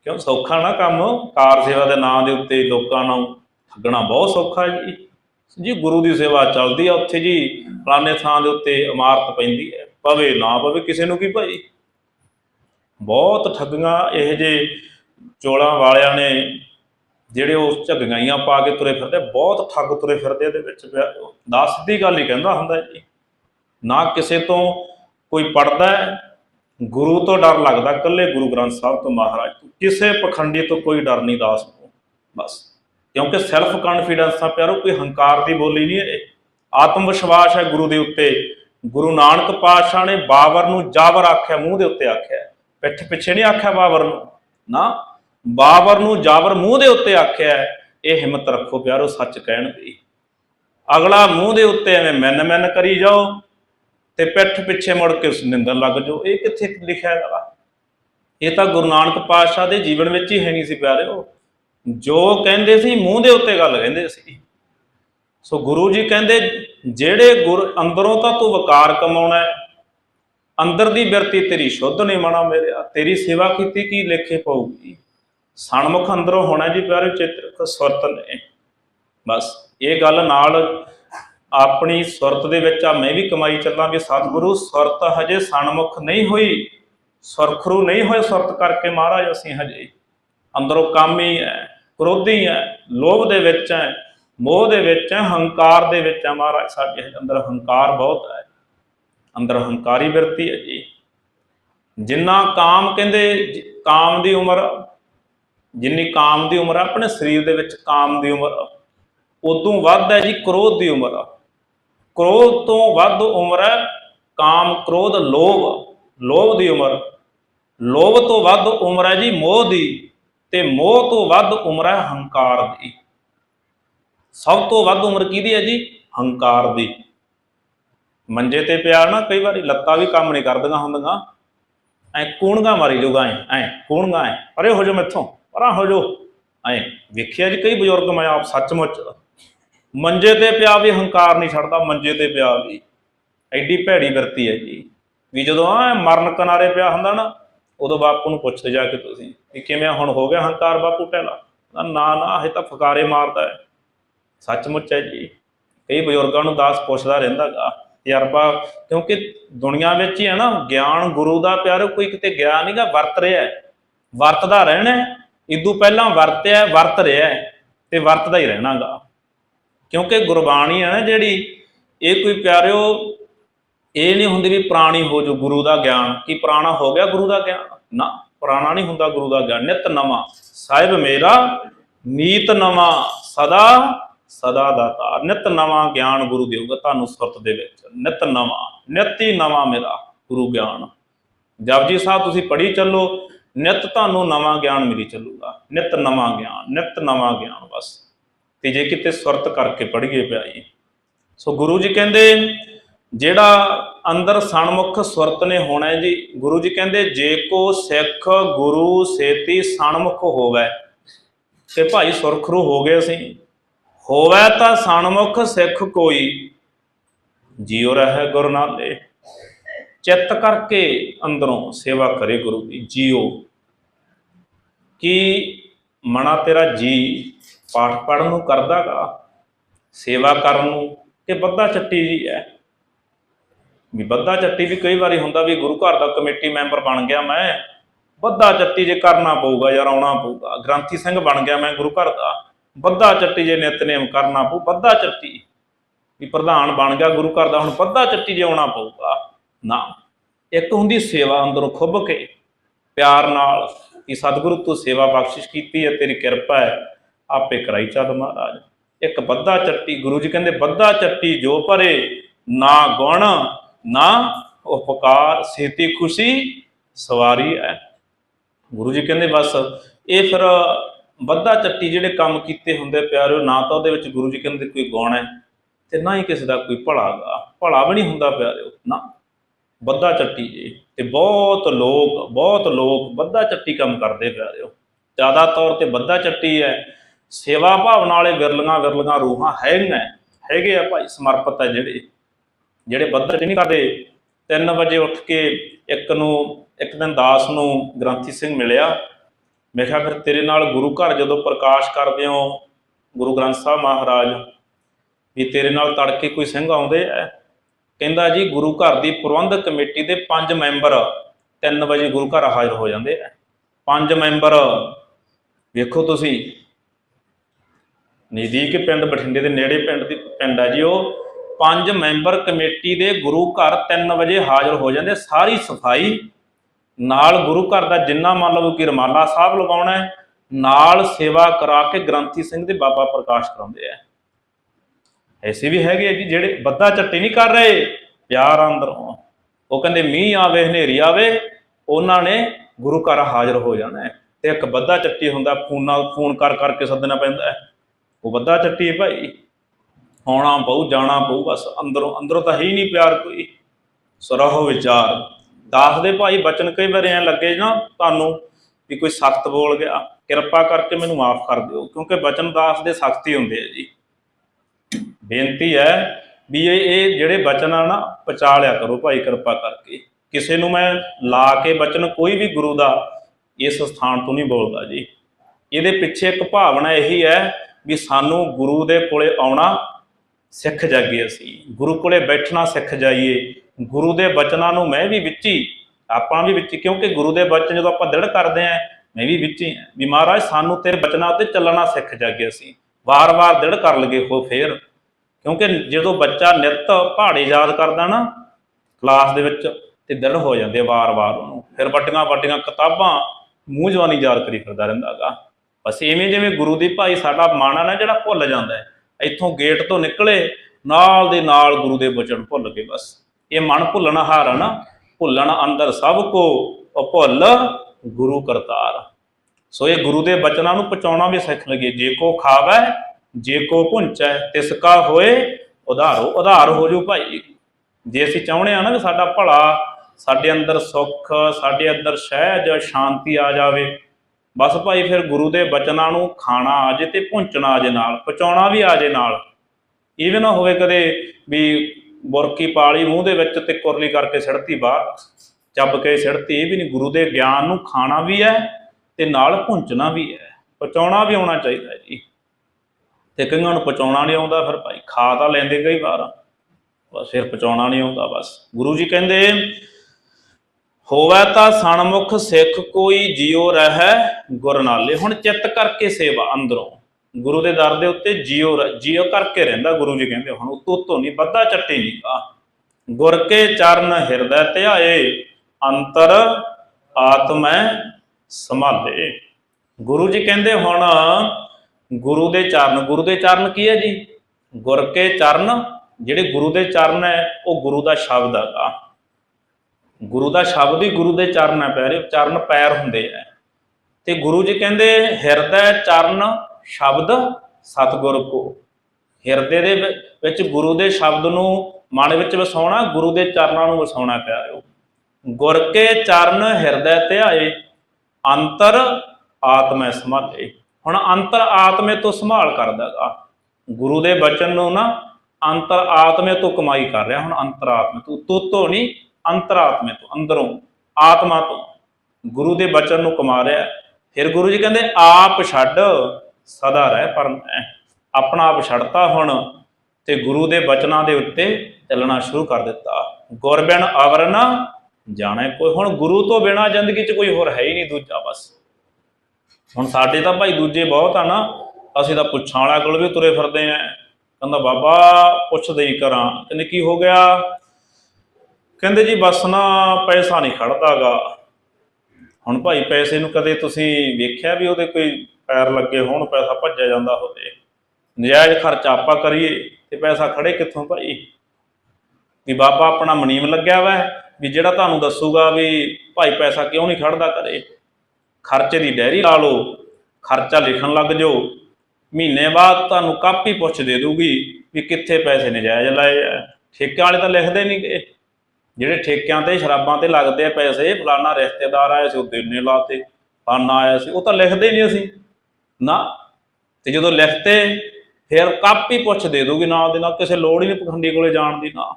ਕਿਉਂ ਸੌਖਾ ਨਾ ਕੰਮ? ਕਾਰ ਸੇਵਾ ਦੇ ਨਾਂ ਦੇ ਉੱਤੇ ਲੋਕਾਂ ਨੂੰ ਠੱਗਣਾ ਬਹੁਤ ਸੌਖਾ ਜੀ। ਜੀ, ਗੁਰੂ ਦੀ ਸੇਵਾ ਚੱਲਦੀ ਆ, ਉੱਥੇ ਜੀ ਫਲਾਣੇ ਥਾਂ ਦੇ ਉੱਤੇ ਇਮਾਰਤ ਪੈਂਦੀ ਹੈ। ਪਵੇ ਨਾ ਪਵੇ ਕਿਸੇ ਨੂੰ ਕੀ ਭਾਈ? ਬਹੁਤ ਠੱਗੀਆਂ ਇਹ ਜੇ ਚੋਲਾਂ ਵਾਲਿਆਂ ਨੇ ਜਿਹੜੇ ਉਹ ਝੱਗਾਈਆਂ ਪਾ ਕੇ ਤੁਰੇ ਫਿਰਦੇ, ਬਹੁਤ ਠੱਗ ਤੁਰੇ ਫਿਰਦੇ ਇਹਦੇ ਵਿੱਚ। ਦਾ ਸਿੱਧੀ ਗੱਲ ਹੀ ਕਹਿੰਦਾ ਹੁੰਦਾ ਜੀ। ਨਾ ਕਿਸੇ ਤੋਂ ਕੋਈ ਪੜਦਾ ਗੁਰੂ ਤੋਂ ਡਰ ਲੱਗਦਾ, ਇਕੱਲੇ ਗੁਰੂ ਗ੍ਰੰਥ ਸਾਹਿਬ ਤੋਂ ਮਹਾਰਾਜ ਤੋਂ, ਕਿਸੇ ਪਖੰਡੀ ਤੋਂ ਕੋਈ ਡਰ ਨਹੀਂ, ਦਾਸ ਨੂੰ ਬਸ। ਕਿਉਂਕਿ ਸੈਲਫ ਕੌਨਫੀਡੈਂਸ ਆ ਪਿਆਰੋ, ਕੋਈ ਹੰਕਾਰ ਦੀ ਬੋਲੀ ਨਹੀਂ ਇਹ ਆਤਮ ਵਿਸ਼ਵਾਸ ਹੈ ਗੁਰੂ ਦੇ ਉੱਤੇ। ਗੁਰੂ ਨਾਨਕ ਪਾਤਸ਼ਾਹ ਨੇ ਬਾਬਰ ਨੂੰ ਜਾਬਰ ਆਖਿਆ, ਮੂੰਹ ਦੇ ਉੱਤੇ ਆਖਿਆ। ਪਿੱਠ ਪਿੱਛੇ ਨਹੀਂ ਆਖਿਆ ਬਾਬਰ ਨੂੰ, ਨਾ। ਬਾਬਰ ਨੂੰ ਜਾਬਰ ਮੂੰਹ ਦੇ ਉੱਤੇ ਆਖਿਆ ਇਹ ਹਿੰਮਤ ਰੱਖੋ ਪਿਆਰੋ, ਸੱਚ ਕਹਿਣ ਦੀ। ਅਗਲਾ ਮੂੰਹ ਦੇ ਉੱਤੇ ਐਵੇਂ ਮੈਨ ਮੈਨ ਕਰੀ ਜਾਓ ਤੇ ਪਿੱਠ ਪਿੱਛੇ ਮੁੜ ਕੇ ਉਸ ਨਿੰਦਣ ਲੱਗ ਜਾਓ। ਇਹ ਕਿੱਥੇ ਲਿਖਿਆ ਹੈਗਾ ਇਹ ਤਾਂ ਗੁਰੂ ਨਾਨਕ ਪਾਤਸ਼ਾਹ ਦੇ ਜੀਵਨ ਵਿੱਚ ਹੀ ਹੈ ਨਹੀਂ ਸੀ ਪਿਆਰਿਓ। ਜੋ ਕਹਿੰਦੇ ਸੀ, ਮੂੰਹ ਦੇ ਉੱਤੇ ਗੱਲ ਕਹਿੰਦੇ ਸੀ। ਸੋ ਗੁਰੂ ਜੀ ਕਹਿੰਦੇ, ਜਿਹੜੇ ਗੁਰ ਅੰਦਰੋਂ ਤਾਂ ਤੂੰ ਵਕਾਰ ਕਮਾਉਣਾ ਹੈ, ਅੰਦਰ ਦੀ ਬਿਰਤੀ ਤੇਰੀ ਸ਼ੁੱਧ ਨਹੀਂ ਮਣਾ ਮੇਰਿਆ ਤੇਰੀ ਸੇਵਾ ਕੀਤੀ ਕੀ ਲੇਖੇ ਪਊਗੀ? ਸਣਮੁਖ ਅੰਦਰੋਂ ਹੋਣਾ ਜੀ ਪਿਆਰੇ ਚਿੱਤਰ ਸੁਰਤ ਨੇ। ਬਸ, ਇਹ ਗੱਲ ਨਾਲ ਆਪਣੀ ਸੁਰਤ ਦੇ ਵਿੱਚ ਆ, ਮੈਂ ਵੀ ਕਮਾਈ ਚੱਲਾਂ ਵੀ ਸਤਿਗੁਰੂ। ਸੁਰਤ ਹਜੇ ਸਣਮੁਖ ਨਹੀਂ ਹੋਈ। ਸੁਰਖਰੂ ਨਹੀਂ ਹੋਏ ਸੁਰਤ ਕਰਕੇ ਮਹਾਰਾਜ, ਅਸੀਂ ਹਜੇ ਅੰਦਰੋਂ ਕਾਮੀ ਹੈ ਕ੍ਰੋਧੀ ਹੈ, ਲੋਭ ਦੇ ਵਿੱਚ ਹੈ, ਮੋਹ ਦੇ ਵਿੱਚ ਹੈ, ਹੰਕਾਰ ਦੇ ਵਿੱਚ ਹੈ ਮਹਾਰਾਜ ਸਾਡੇ ਅੰਦਰ ਹੰਕਾਰ ਬਹੁਤ ਹੈ। ਅੰਦਰ ਹੰਕਾਰੀ ਬਿਰਤੀ ਹੈ ਜੀ। ਜਿੰਨਾ ਕਾਮ ਕਹਿੰਦੇ ਕਾਮ ਦੀ ਉਮਰ, ਜਿੰਨੀ ਕਾਮ ਦੀ ਉਮਰ ਆਪਣੇ ਸਰੀਰ ਦੇ ਵਿੱਚ ਕਾਮ ਦੀ ਉਮਰ, ਉਦੋਂ ਵੱਧ ਹੈ ਜੀ, ਕ੍ਰੋਧ ਦੀ ਉਮਰ। ਕ੍ਰੋਧ ਤੋਂ ਵੱਧ ਉਮਰ ਹੈ, ਕਾਮ ਕ੍ਰੋਧ ਲੋਭ ਲੋਭ ਦੀ ਉਮਰ। ਲੋਭ ਤੋਂ ਵੱਧ ਉਮਰ ਹੈ ਜੀ ਮੋਹ ਦੀ ਤੇ ਮੋਹ ਤੋਂ ਵੱਧ ਉਮਰ ਹੈ ਹੰਕਾਰ ਦੀ। ਸਭ ਤੋਂ ਵੱਧ ਉਮਰ ਕਿਹਦੀ ਹੈ ਜੀ? ਹੰਕਾਰ ਦੀ। ਮੰਜੇ ਤੇ ਪਿਆ ਨਾ ਕਈ ਵਾਰੀ ਲੱਤਾਂ ਵੀ ਕੰਮ ਨਹੀਂ ਕਰਦੀਆਂ ਹੁੰਦੀਆਂ। ਐ ਕੂਣਗਾ ਮਾਰੀ ਜੂਗਾ ਐ ਐ ਕੂਣਗਾ ਐ। ਪਰੇ ਹੋ ਜਾ ਮੈਥੋਂ, ਪਰਾਂ ਹੋ ਜਾ ਐ ਵੇਖਿਆ ਜੀ ਕਈ ਬਜ਼ੁਰਗ ਮੈਂ ਆਪ ਸੱਚਮੁੱਚ ਮੰਜੇ ਤੇ ਪਿਆ ਵੀ ਹੰਕਾਰ ਨਹੀਂ ਛੱਡਦਾ, ਮੰਜੇ ਤੇ ਪਿਆ ਵੀ। ਐਡੀ ਭੈੜੀ ਵਰਤੀ ਹੈ ਜੀ। ਵੀ ਜਦੋਂ ਆ ਮਰਨ ਕਿਨਾਰੇ ਪਿਆ ਹੁੰਦਾ ਨਾ, ਉਦੋਂ ਬਾਪੂ ਨੂੰ ਪੁੱਛਦੇ ਜਾ ਕੇ ਤੁਸੀਂ, ਵੀ ਕਿਵੇਂ ਹੁਣ ਹੋ ਗਿਆ ਹੰਕਾਰ ਬਾਪੂ ਟੈਲਾ ਨਾ ਨਾ ਇਹ ਤਾਂ ਫਕਾਰੇ ਮਾਰਦਾ ਹੈ। ਸੱਚਮੁੱਚ ਹੈ ਜੀ। ਕਈ ਬਜ਼ੁਰਗਾਂ ਨੂੰ ਦਾਸ ਪੁੱਛਦਾ ਰਹਿੰਦਾਗਾ ਤਜਰਬਾ, ਕਿਉਂਕਿ ਦੁਨੀਆ ਵਿੱਚ ਹੀ ਹੈ ਨਾ, ਗਿਆਨ ਗੁਰੂ ਦਾ ਪਿਆਰ, ਕੋਈ ਕਿਤੇ ਗਿਆ ਨਹੀਂਗਾ ਵਰਤ ਰਿਹਾ ਵਰਤਦਾ ਰਹਿਣਾ ਹੈ। ਇਦੋਂ ਪਹਿਲਾਂ ਵਰਤਿਆ ਵਰਤ ਰਿਹਾ ਤੇ ਵਰਤਦਾ ਹੀ ਰਹਿਣਾਗਾ ਕਿਉਂਕਿ ਗੁਰਬਾਣੀ ਹੈ ਨਾ ਜਿਹੜੀ, ਇਹ ਕੋਈ ਪਿਆਰਿਓ, ਇਹ ਨਹੀਂ ਹੁੰਦੀ ਵੀ ਪੁਰਾਣੀ ਹੋ ਜੋ ਗੁਰੂ ਦਾ ਗਿਆਨ। ਕਿ ਪੁਰਾਣਾ ਹੋ ਗਿਆ ਗੁਰੂ ਦਾ ਗਿਆਨ? ਨਾ, ਪੁਰਾਣਾ ਨਹੀਂ ਹੁੰਦਾ ਗੁਰੂ ਦਾ ਗਿਆਨ, ਨਿਤ ਨਵਾਂ। ਸਾਹਿਬ ਮੇਰਾ ਨੀਤ ਨਵਾਂ, ਸਦਾ ਸਦਾ ਦਾਤਾ ਨਿਤ ਨਵਾਂ ਗਿਆਨ ਗੁਰੂ ਦੇਊਗਾ ਤੁਹਾਨੂੰ ਸੁਰਤ ਦੇ ਵਿੱਚ। ਨਿਤ ਨਵਾਂ, ਨਿਤ ਹੀ ਨਵਾਂ ਮੇਰਾ ਗੁਰੂ ਗਿਆਨ। ਜਪਜੀ ਸਾਹਿਬ, ਤੁਸੀਂ ਪੜ੍ਹੀ ਚੱਲੋ। ਨਿਤ ਤੁਹਾਨੂੰ ਨਵਾਂ ਗਿਆਨ ਮਿਲੀ ਚੱਲੂਗਾ। ਨਿਤ ਨਵਾਂ ਗਿਆਨ, ਨਿਤ ਨਵਾਂ ਗਿਆਨ ਬਸ। ਤੇ ਜੇ ਕਿਤੇ ਸੁਰਤ ਕਰਕੇ ਪੜ੍ਹੀਏ ਪਿਆ ਜੀ। ਸੋ ਗੁਰੂ ਜੀ ਕਹਿੰਦੇ, ਜਿਹੜਾ ਅੰਦਰ ਸਣਮੁਖ ਸੁਰਤ ਨੇ ਹੋਣਾ ਜੀ, ਗੁਰੂ ਜੀ ਕਹਿੰਦੇ, ਜੇ ਕੋ ਸਿੱਖ ਗੁਰੂ ਸੇਤੀ ਸਣਮੁਖ ਹੋਵੇ। ਤੇ ਭਾਈ ਸੁਰਖਰੂ ਹੋ ਗਏ ਅਸੀਂ। ਹੋਵੇ ਤਾਂ ਸਣਮੁਖ ਸਿੱਖ ਕੋਈ, ਜਿਉ ਰਹਿ ਗੁਰੂ ਨਾਲੇ। ਚਿੱਤ ਕਰਕੇ ਅੰਦਰੋਂ ਸੇਵਾ ਕਰੇ ਗੁਰੂ ਦੀ ਜੀਓ ਕਿ ਮਨਾ ਤੇਰਾ ਜੀ ਪਾਠ ਪੜਨ ਨੂੰ ਕਰਦਾਗਾ ਸੇਵਾ ਕਰਨ ਨੂੰ, ਕਿ ਬੱਦਾ ਚੱਟੀ ਜੀ ਹੈ। ਵੀ ਬੱਦਾ ਚੱਟੀ ਵੀ ਕਈ ਵਾਰੀ ਹੁੰਦਾ ਵੀ ਗੁਰੂ ਘਰ ਦਾ ਕਮੇਟੀ ਮੈਂਬਰ ਬਣ ਗਿਆ ਮੈਂ ਬੱਦਾ ਚੱਟੀ ਜੇ ਕਰਨਾ ਪਊਗਾ ਯਾਰ ਆਉਣਾ ਪਊਗਾ, ਗ੍ਰੰਥੀ ਸਿੰਘ ਬਣ ਗਿਆ ਮੈਂ ਗੁਰੂ ਘਰ ਦਾ ਬੱਦਾ ਚੱਟੀ ਜੇ ਨਿਤਨੇਮ ਕਰਨਾ ਪਊ, ਬੱਧਾ ਚੱਟੀ। ਵੀ ਪ੍ਰਧਾਨ ਬਣ ਗਿਆ ਗੁਰੂ ਘਰ ਦਾ, ਹੁਣ ਬੱਦਾ ਚੱਟੀ ਜੇ ਆਉਣਾ ਪਊਗਾ। ਨਾ, ਇੱਕ ਹੁੰਦੀ ਸੇਵਾ ਅੰਦਰੋਂ ਖੁੱਭ ਕੇ, ਪਿਆਰ ਨਾਲ ਕਿ ਸਤਿਗੁਰੂ ਤੂੰ ਸੇਵਾ ਬਖਸ਼ਿਸ਼ ਕੀਤੀ ਹੈ, ਤੇਰੀ ਕਿਰਪਾ ਹੈ। ਆਪੇ ਕਰਾਈ ਚੱਲ ਮਹਾਰਾਜ। ਇੱਕ ਬੱਦਾ ਚੱਟੀ, ਗੁਰੂ ਜੀ ਕਹਿੰਦੇ ਬੱਦਾ ਚੱਟੀ ਜੋ ਭਰੇ, ਨਾ ਗੁਣ, ਨਾ ਉਪਕਾਰ, ਸੇਤੀ ਖੁਸ਼ੀ, ਸਵਾਰੀ ਹੈ ਗੁਰੂ ਜੀ ਕਹਿੰਦੇ, ਬਸ ਇਹ ਫਿਰ ਬੱਦਾ ਚੱਟੀ ਜਿਹੜੇ ਕੰਮ ਕੀਤੇ ਹੁੰਦੇ ਪਿਆਰਿਓ, ਨਾ ਤਾਂ ਉਹਦੇ ਵਿੱਚ ਗੁਰੂ ਜੀ ਕਹਿੰਦੇ ਕੋਈ ਗੁਣ ਹੈ ਤੇ ਨਾ ਹੀ ਕਿਸੇ ਦਾ ਕੋਈ ਭਲਾ ਗਾ। ਭਲਾ ਵੀ ਨਹੀਂ ਹੁੰਦਾ ਪਿਆਰਿਓ, ਨਾ। ਬੱਦਾ ਚੱਟੀ ਜੀ, ਤੇ ਬਹੁਤ ਲੋਕ ਬਹੁਤ ਲੋਕ ਬੱਦਾ ਚੱਟੀ ਕੰਮ ਕਰਦੇ ਪਿਆਰਿਓ। ਜ਼ਿਆਦਾ ਤੌਰ ਤੇ ਬੱਦਾ ਚੱਟੀ ਹੈ ਸੇਵਾ ਭਾਵਨਾ ਵਾਲੇ ਵਿਰਲੀਆਂ ਵਿਰਲੀਆਂ ਰੂਹਾਂ ਹੈਗੀਆਂ ਹੈਗੇ ਆ ਭਾਈ, ਸਮਰਪਿਤ ਹੈ ਜਿਹੜੇ। ਜਿਹੜੇ ਬੱਦਾ ਨਹੀਂ ਕਰਦੇ। 3 ਵਜੇ ਉੱਠ ਕੇ ਇੱਕ ਨੂੰ, ਇੱਕ ਦਿਨ ਦਾਸ ਨੂੰ ਗ੍ਰੰਥੀ ਸਿੰਘ ਮਿਲਿਆ। ਮੈਂ ਕਿਹਾ, ਫਿਰ ਤੇਰੇ ਨਾਲ ਗੁਰੂ ਘਰ ਜਦੋਂ ਪ੍ਰਕਾਸ਼ ਕਰਦੇ ਹੋ, ਗੁਰੂ ਗ੍ਰੰਥ ਸਾਹਿਬ ਮਹਾਰਾਜ, ਵੀ ਤੇਰੇ ਨਾਲ ਤੜਕੇ ਕੋਈ ਸਿੰਘ ਆਉਂਦੇ ਐ ਕਹਿੰਦਾ ਜੀ, ਗੁਰੂ ਘਰ ਦੀ ਪ੍ਰਬੰਧਕ ਕਮੇਟੀ ਦੇ ਪੰਜ ਮੈਂਬਰ 3 ਵਜੇ ਗੁਰੂ ਘਰ ਹਾਜ਼ਰ ਹੋ ਜਾਂਦੇ ਐ ਪੰਜ ਮੈਂਬਰ, ਵੇਖੋ ਤੁਸੀਂ ਨਜ਼ਦੀਕ ਪਿੰਡ ਬਠਿੰਡੇ ਦੇ ਨੇੜੇ ਪਿੰਡ ਦੀ ਪਿੰਡ ਹੈ ਜੀ, ਉਹ ਪੰਜ ਮੈਂਬਰ ਕਮੇਟੀ ਦੇ ਗੁਰੂ ਘਰ 3 ਵਜੇ ਹਾਜ਼ਰ ਹੋ ਜਾਂਦੇ, ਸਾਰੀ ਸਫ਼ਾਈ ਨਾਲ ਗੁਰੂ ਘਰ ਦਾ ਜਿੰਨਾ ਮੰਨ ਲਓ ਕਿ ਰਮਾਲਾ ਸਾਹਿਬ ਲਗਾਉਣਾ ਹੈ, ਨਾਲ ਸੇਵਾ ਕਰਾ ਕੇ ਗ੍ਰੰਥੀ ਸਿੰਘ ਦੇ ਬਾਬਾ ਪ੍ਰਕਾਸ਼ ਕਰਾਉਂਦੇ ਆ। ਐਸੇ ਵੀ ਹੈਗੇ ਆ ਜੀ, ਜਿਹੜੇ ਬੱਦਾ ਚੱਟੀ ਨਹੀਂ ਕਰ ਰਹੇ, ਪਿਆਰ ਅੰਦਰੋਂ। ਉਹ ਕਹਿੰਦੇ ਮੀਂਹ ਆਵੇ, ਹਨੇਰੀ ਆਵੇ, ਉਹਨਾਂ ਨੇ ਗੁਰੂ ਘਰ ਹਾਜ਼ਰ ਹੋ ਜਾਣਾ ਤੇ ਇੱਕ ਬੱਦਾ ਚੱਟੀ ਹੁੰਦਾ, ਫੋਨ ਫੋਨ ਕਰ, ਕਰਕੇ ਸੱਦਣਾ ਪੈਂਦਾ ਉਹ ਬੱਦਾ ਚੱਟੀ ਭਾਈ। ਆਉਣਾ ਪਊ, ਜਾਣਾ ਪਊ, ਬਸ ਅੰਦਰੋਂ ਅੰਦਰੋਂ ਤਾਂ ਹੈ ਹੀ ਨਹੀਂ ਪਿਆਰ ਕੋਈ। ਸਰਹੁ ਵਿਚਾਰ। ਦਾਸ ਦੇ ਭਾਈ ਬਚਨ ਕਈ ਵਾਰ ਐ ਲੱਗੇ ਨਾ ਤੁਹਾਨੂੰ ਵੀ ਕੋਈ ਸਖਤ ਬੋਲ ਗਿਆ, ਕਿਰਪਾ ਕਰਕੇ ਮੈਨੂੰ ਮਾਫ ਕਰ ਦਿਓ, ਕਿਉਂਕਿ ਬਚਨ ਦਾਸ ਦੇ ਸਖਤ ਹੀ ਹੁੰਦੇ ਆ ਜੀ। ਬੇਨਤੀ ਹੈ ਵੀ ਇਹ ਇਹ ਜਿਹੜੇ ਬਚਨ ਆ ਨਾ ਪਚਾ ਲਿਆ ਕਰੋ ਭਾਈ ਕਿਰਪਾ ਕਰਕੇ। ਕਿਸੇ ਨੂੰ ਮੈਂ ਲਾ ਕੇ ਬਚਨ ਕੋਈ ਵੀ ਗੁਰੂ ਦਾ ਇਸ ਸਥਾਨ ਤੋਂ ਨਹੀਂ ਬੋਲਦਾ ਜੀ। ਇਹਦੇ ਪਿੱਛੇ ਇੱਕ ਭਾਵਨਾ ਇਹੀ ਹੈ ਵੀ ਸਾਨੂੰ ਗੁਰੂ ਦੇ ਕੋਲੇ ਆਉਣਾ ਸਿੱਖ ਜਾਈਏ ਅਸੀਂ। ਗੁਰੂ ਕੋਲੇ ਬੈਠਣਾ ਸਿੱਖ ਜਾਈਏ। ਗੁਰੂ ਦੇ ਬਚਨਾਂ ਨੂੰ ਮੈਂ ਵੀ ਵਿੱਚ ਹੀ ਆਪਾਂ ਵੀ ਵਿੱਚ, ਕਿਉਂਕਿ ਗੁਰੂ ਦੇ ਬਚਨ ਜਦੋਂ ਆਪਾਂ ਦ੍ਰਿੜ ਕਰਦੇ ਆਂ ਮੈਂ ਵੀ ਵਿੱਚ ਹੀ। ਵੀ ਮਹਾਰਾਜ, ਸਾਨੂੰ ਤੇਰੇ ਬਚਨਾਂ ਉੱਤੇ ਚੱਲਣਾ ਸਿੱਖ ਜਾਗੇ ਅਸੀਂ। ਵਾਰ-ਵਾਰ ਦ੍ਰਿੜ ਕਰ ਲਗੇ ਹੋ ਫੇਰ। ਕਿਉਂਕਿ ਜਦੋਂ ਬੱਚਾ ਨਿਤ ਪਹਾੜੇ ਯਾਦ ਕਰਦਾ ਨਾ, ਕਲਾਸ ਦੇ ਵਿੱਚ ਤੇ ਦ੍ਰਿੜ ਹੋ ਜਾਂਦੇ ਵਾਰ-ਵਾਰ ਉਹਨੂੰ। ਫਿਰ ਵੱਡੀਆਂ ਵੱਡੀਆਂ ਕਿਤਾਬਾਂ ਮੂੰਹ ਜਵਾਨੀ ਯਾਦ ਕਰੀ ਫਿਰਦਾ ਰਹਿੰਦਾਗਾ ਬਸ ਐਵੇਂ ਜਿਵੇਂ ਗੁਰੂ ਦੀ ਭਾਈ ਸਾਡਾ ਮਨ ਆ ਨਾ ਜਿਹੜਾ ਭੁੱਲ ਜਾਂਦਾ ਹੈ, ਇੱਥੋਂ ਗੇਟ ਤੋਂ ਨਿਕਲੇ, ਨਾਲ ਦੇ ਨਾਲ ਗੁਰੂ ਦੇ ਬਚਨ ਭੁੱਲ ਗਏ ਬਸ। ਇਹ ਮਨ ਭੁੱਲਣ ਹਾਰ ਆ ਨਾ, ਭੁੱਲਣ ਅੰਦਰ ਸਭ ਕੋ ਭੁੱਲ ਗੁਰੂ ਕਰਤਾਰ। ਸੋ ਇਹ ਗੁਰੂ ਦੇ ਬਚਨਾਂ ਨੂੰ ਪਹੁੰਚਾਉਣਾ ਵੀ ਸਿੱਖ ਲਈਏ। ਜੇ ਕੋ ਖਾਵੈ, ਜੇ ਕੋ ਪੁੰਚੈ ਤਿਸ ਕਾ ਹੋਏ, ਉਧਾਰੋ, ਉਧਾਰ ਹੋ ਜੂ ਭਾਈ। ਜੇ ਅਸੀਂ ਚਾਹੁੰਦੇ ਆ ਨਾ ਕਿ ਸਾਡਾ ਭਲਾ, ਸਾਡੇ ਅੰਦਰ ਸੁੱਖ, ਸਾਡੇ ਅੰਦਰ ਸਹਿਜ, ਸ਼ਾਂਤੀ ਆ ਜਾਵੇ ਬਸ ਭਾਈ ਫਿਰ ਗੁਰੂ ਦੇ ਬਚਨਾਂ ਨੂੰ ਖਾਣਾ ਆ ਜੇ ਤੇ ਪਹੁੰਚਣਾ ਆ ਜੇ ਨਾਲ, ਪਹੁੰਚਾਉਣਾ ਵੀ ਆ ਜੇ ਨਾਲ। ਇਹ ਵੀ ਨਾ ਹੋਵੇ ਕਦੇ ਵੀ ਬੁਰਕੀ ਪਾਲੀ ਮੂੰਹ ਦੇ ਵਿੱਚ ਤੇ ਕੁਰਲੀ ਕਰਕੇ ਸਿੜਤੀ ਬਾਹਰ, ਚੱਬ ਕੇ ਸਿੜਤੀ, ਇਹ ਵੀ ਨਹੀਂ, ਗੁਰੂ ਦੇ ਗਿਆਨ ਨੂੰ ਖਾਣਾ ਵੀ ਹੈ ਤੇ ਨਾਲ ਪਹੁੰਚਣਾ ਵੀ ਹੈ। ਪਹੁੰਚਾਉਣਾ ਵੀ ਆਉਣਾ ਚਾਹੀਦਾ ਜੀ। ਤੇ ਕਈਆਂ ਨੂੰ ਪਹੁੰਚਾਉਣਾ ਨਹੀਂ ਆਉਂਦਾ ਫਿਰ ਭਾਈ, ਖਾ ਤਾਂ ਲੈਂਦੇ ਕਈ ਵਾਰ। ਬਸ ਫਿਰ ਪਹੁੰਚਾਉਣਾ ਨਹੀਂ ਆਉਂਦਾ ਬਸ। ਗੁਰੂ ਜੀ ਕਹਿੰਦੇ ਹੋਵੇ ਤਾਂ ਸਣਮੁਖ ਸਿੱਖ ਕੋਈ ਜਿਉ ਰਹਿ ਗੁਰ ਨਾਲੇ ਹੁਣ ਚਿੱਤ ਕਰਕੇ ਸੇਵਾ ਅੰਦਰੋਂ। ਗੁਰੂ ਦੇ ਦਰ ਦੇ ਉੱਤੇ ਜਿਉ ਜਿਉ ਕਰਕੇ ਰਹਿੰਦਾ ਗੁਰੂ ਜੀ ਕਹਿੰਦੇ। ਹੁਣ ਉਤੋਂ ਉਤੋਂ ਨਹੀਂ ਬੱਧਾ ਚੱਟੀ ਨਹੀਂ ਕਾ। ਗੁਰ ਕੇ ਚਰਨ ਹਿਰਦੈ ਧਿਆਏ, ਅੰਤਰ ਆਤਮੈ ਸੰਭਾਲੇ। ਗੁਰੂ ਜੀ ਕਹਿੰਦੇ ਹੁਣ ਗੁਰੂ ਦੇ ਚਰਨ, ਗੁਰੂ ਦੇ ਚਰਨ ਕੀ ਹੈ ਜੀ? ਗੁਰ ਕੇ ਚਰਨ, ਜਿਹੜੇ ਗੁਰੂ ਦੇ ਚਰਨ ਹੈ, ਉਹ ਗੁਰੂ ਦਾ ਸ਼ਬਦ ਹੈਗਾ। ਗੁਰੂ ਦਾ ਸ਼ਬਦ ਹੀ ਗੁਰੂ ਦੇ ਚਰਨ ਹੈ ਪੈਰੇ ਚਰਨ ਪੈਰ ਹੁੰਦੇ ਆ। ਤੇ ਗੁਰੂ ਜੀ ਕਹਿੰਦੇ, ਹਿਰਦੈ ਚਰਨ ਸ਼ਬਦ ਸਤਿਗੁਰ ਕੋ। ਹਿਰਦੇ ਦੇ ਵਿੱਚ ਗੁਰੂ ਦੇ ਸ਼ਬਦ ਨੂੰ ਮਨ ਵਿੱਚ ਵਸਾਉਣਾ, ਗੁਰੂ ਦੇ ਚਰਨਾਂ ਨੂੰ ਵਸਾਉਣਾ, ਪਿਆਰਿਓ। ਗੁਰ ਕੇ ਚਰਨ ਹਿਰਦੈ ਧਿਆਏ, ਅੰਤਰ ਆਤਮੈ ਸੰਭਾਲੇ। ਹੁਣ ਅੰਤਰ ਆਤਮੇ ਤੋਂ ਸੰਭਾਲ ਕਰਦਾਗਾ ਗੁਰੂ ਦੇ ਬਚਨ ਨੂੰ ਨਾ ਅੰਤਰ ਆਤਮੇ ਤੋਂ ਕਮਾਈ ਕਰ ਰਿਹਾ। ਹੁਣ ਅੰਤਰ ਆਤਮੇ ਤੋਂ ਤੋਂ ਤੋਂ ਨਹੀਂ ਅੰਤਰ ਆਤਮੇ ਤੋਂ, ਅੰਦਰੋਂ, ਆਤਮਾ ਤੋਂ। ਗੁਰੂ ਦੇ ਬਚਨ ਨੂੰ ਕਮਾ ਰਿਹਾ। ਫਿਰ ਗੁਰੂ ਜੀ ਕਹਿੰਦੇ, ਆਪ ਛੱਡ, ਸਦਾ ਰਹਿ ਪਰਮ ਆਪਣਾ ਆਪ ਛੱਡਤਾ ਹੁਣ ਤੇ ਗੁਰੂ ਦੇ ਬਚਨਾਂ ਦੇ ਉੱਤੇ ਚੱਲਣਾ ਸ਼ੁਰੂ ਕਰ ਦਿੱਤਾ। ਗੁਰ ਬਿਨ ਅਵਰ ਜਾਣੇ ਕੋਈ। ਹੁਣ ਗੁਰੂ ਤੋਂ ਬਿਨਾ ਜ਼ਿੰਦਗੀ 'ਚ ਕੋਈ ਹੋਰ ਹੈ ਹੀ ਨਹੀਂ ਦੂਜਾ ਬਸ। ਹੁਣ ਸਾਡੇ ਤਾਂ ਭਾਈ ਦੂਜੇ ਬਹੁਤ ਆ ਨਾ। ਅਸੀਂ ਤਾਂ ਪੁੱਛਾਂ ਵਾਲਾ ਕੋਲ ਵੀ ਤੁਰੇ ਫਿਰਦੇ ਆ। ਕਹਿੰਦਾ, ਬਾਬਾ, ਪੁੱਛਦੇ ਹੀ ਕਰਾਂ। ਕਹਿੰਦੇ, ਕੀ ਹੋ ਗਿਆ? ਕਹਿੰਦੇ ਜੀ ਬਸ ਨਾ ਪੈਸਾ ਨਹੀਂ ਖੜਦਾਗਾ। ਹੁਣ ਭਾਈ ਪੈਸੇ ਨੂੰ ਕਦੇ ਤੁਸੀਂ ਵੇਖਿਆ ਵੀ ਉਹਦੇ ਕੋਈ ਪੈਰ ਲੱਗੇ ਹੋਣ, ਪੈਸਾ ਭੱਜਿਆ ਜਾਂਦਾ ਹੋਵੇ ਨਜਾਇਜ਼ ਖਰਚਾ ਆਪਾਂ ਕਰੀਏ ਤੇ ਪੈਸਾ ਖੜੇ ਕਿੱਥੋਂ ਭਾਈ? ਵੀ ਬਾਬਾ ਆਪਣਾ ਮਨੀਮ ਲੱਗਿਆ ਵਾ, ਵੀ ਜਿਹੜਾ ਤੁਹਾਨੂੰ ਦੱਸੂਗਾ ਵੀ ਭਾਈ ਪੈਸਾ ਕਿਉਂ ਨਹੀਂ ਖੜਦਾ ਕਰੇ ਖਰਚੇ ਦੀ ਡੈਰੀ ਲਾ ਲਓ, ਖਰਚਾ ਲਿਖਣ ਲੱਗ ਜਾਓ। ਮਹੀਨੇ ਬਾਅਦ ਤੁਹਾਨੂੰ ਕਾਪੀ ਪੁੱਛ ਦੇ ਦੂਗੀ ਵੀ ਕਿੱਥੇ ਪੈਸੇ ਨਜਾਇਜ਼ ਲਾਏ ਆ। ਠੇਕੇ ਵਾਲੇ ਤਾਂ ਲਿਖਦੇ ਨਹੀਂ ਗੇ। ਜਿਹੜੇ ਠੇਕਿਆਂ ਤੇ, ਸ਼ਰਾਬਾਂ ਤੇ ਲੱਗਦੇ ਆ ਪੈਸੇ, ਫਲਾਨਾ ਰਿਸ਼ਤੇਦਾਰ ਆਇਆ ਸੀ, ਉਹ ਦੇਣੇ ਲਾਤੇ, ਫਲਾਨਾ ਆਇਆ ਸੀ, ਉਹ ਤਾਂ ਲਿਖਦੇ ਨਹੀਂ ਅਸੀਂ। ਨਾ, ਤੇ ਜਦੋਂ ਲਿਖਤੇ, ਫਿਰ ਕਾਪੀ ਪੁੱਛ ਦੇ ਦੂਗੀ ਨਾਲ ਦੇ ਨਾਲ, ਕਿਸੇ ਲੋੜ ਹੀ ਨਹੀਂ ਪਖੰਡੀ ਕੋਲੇ ਜਾਣ ਦੀ, ਨਾ।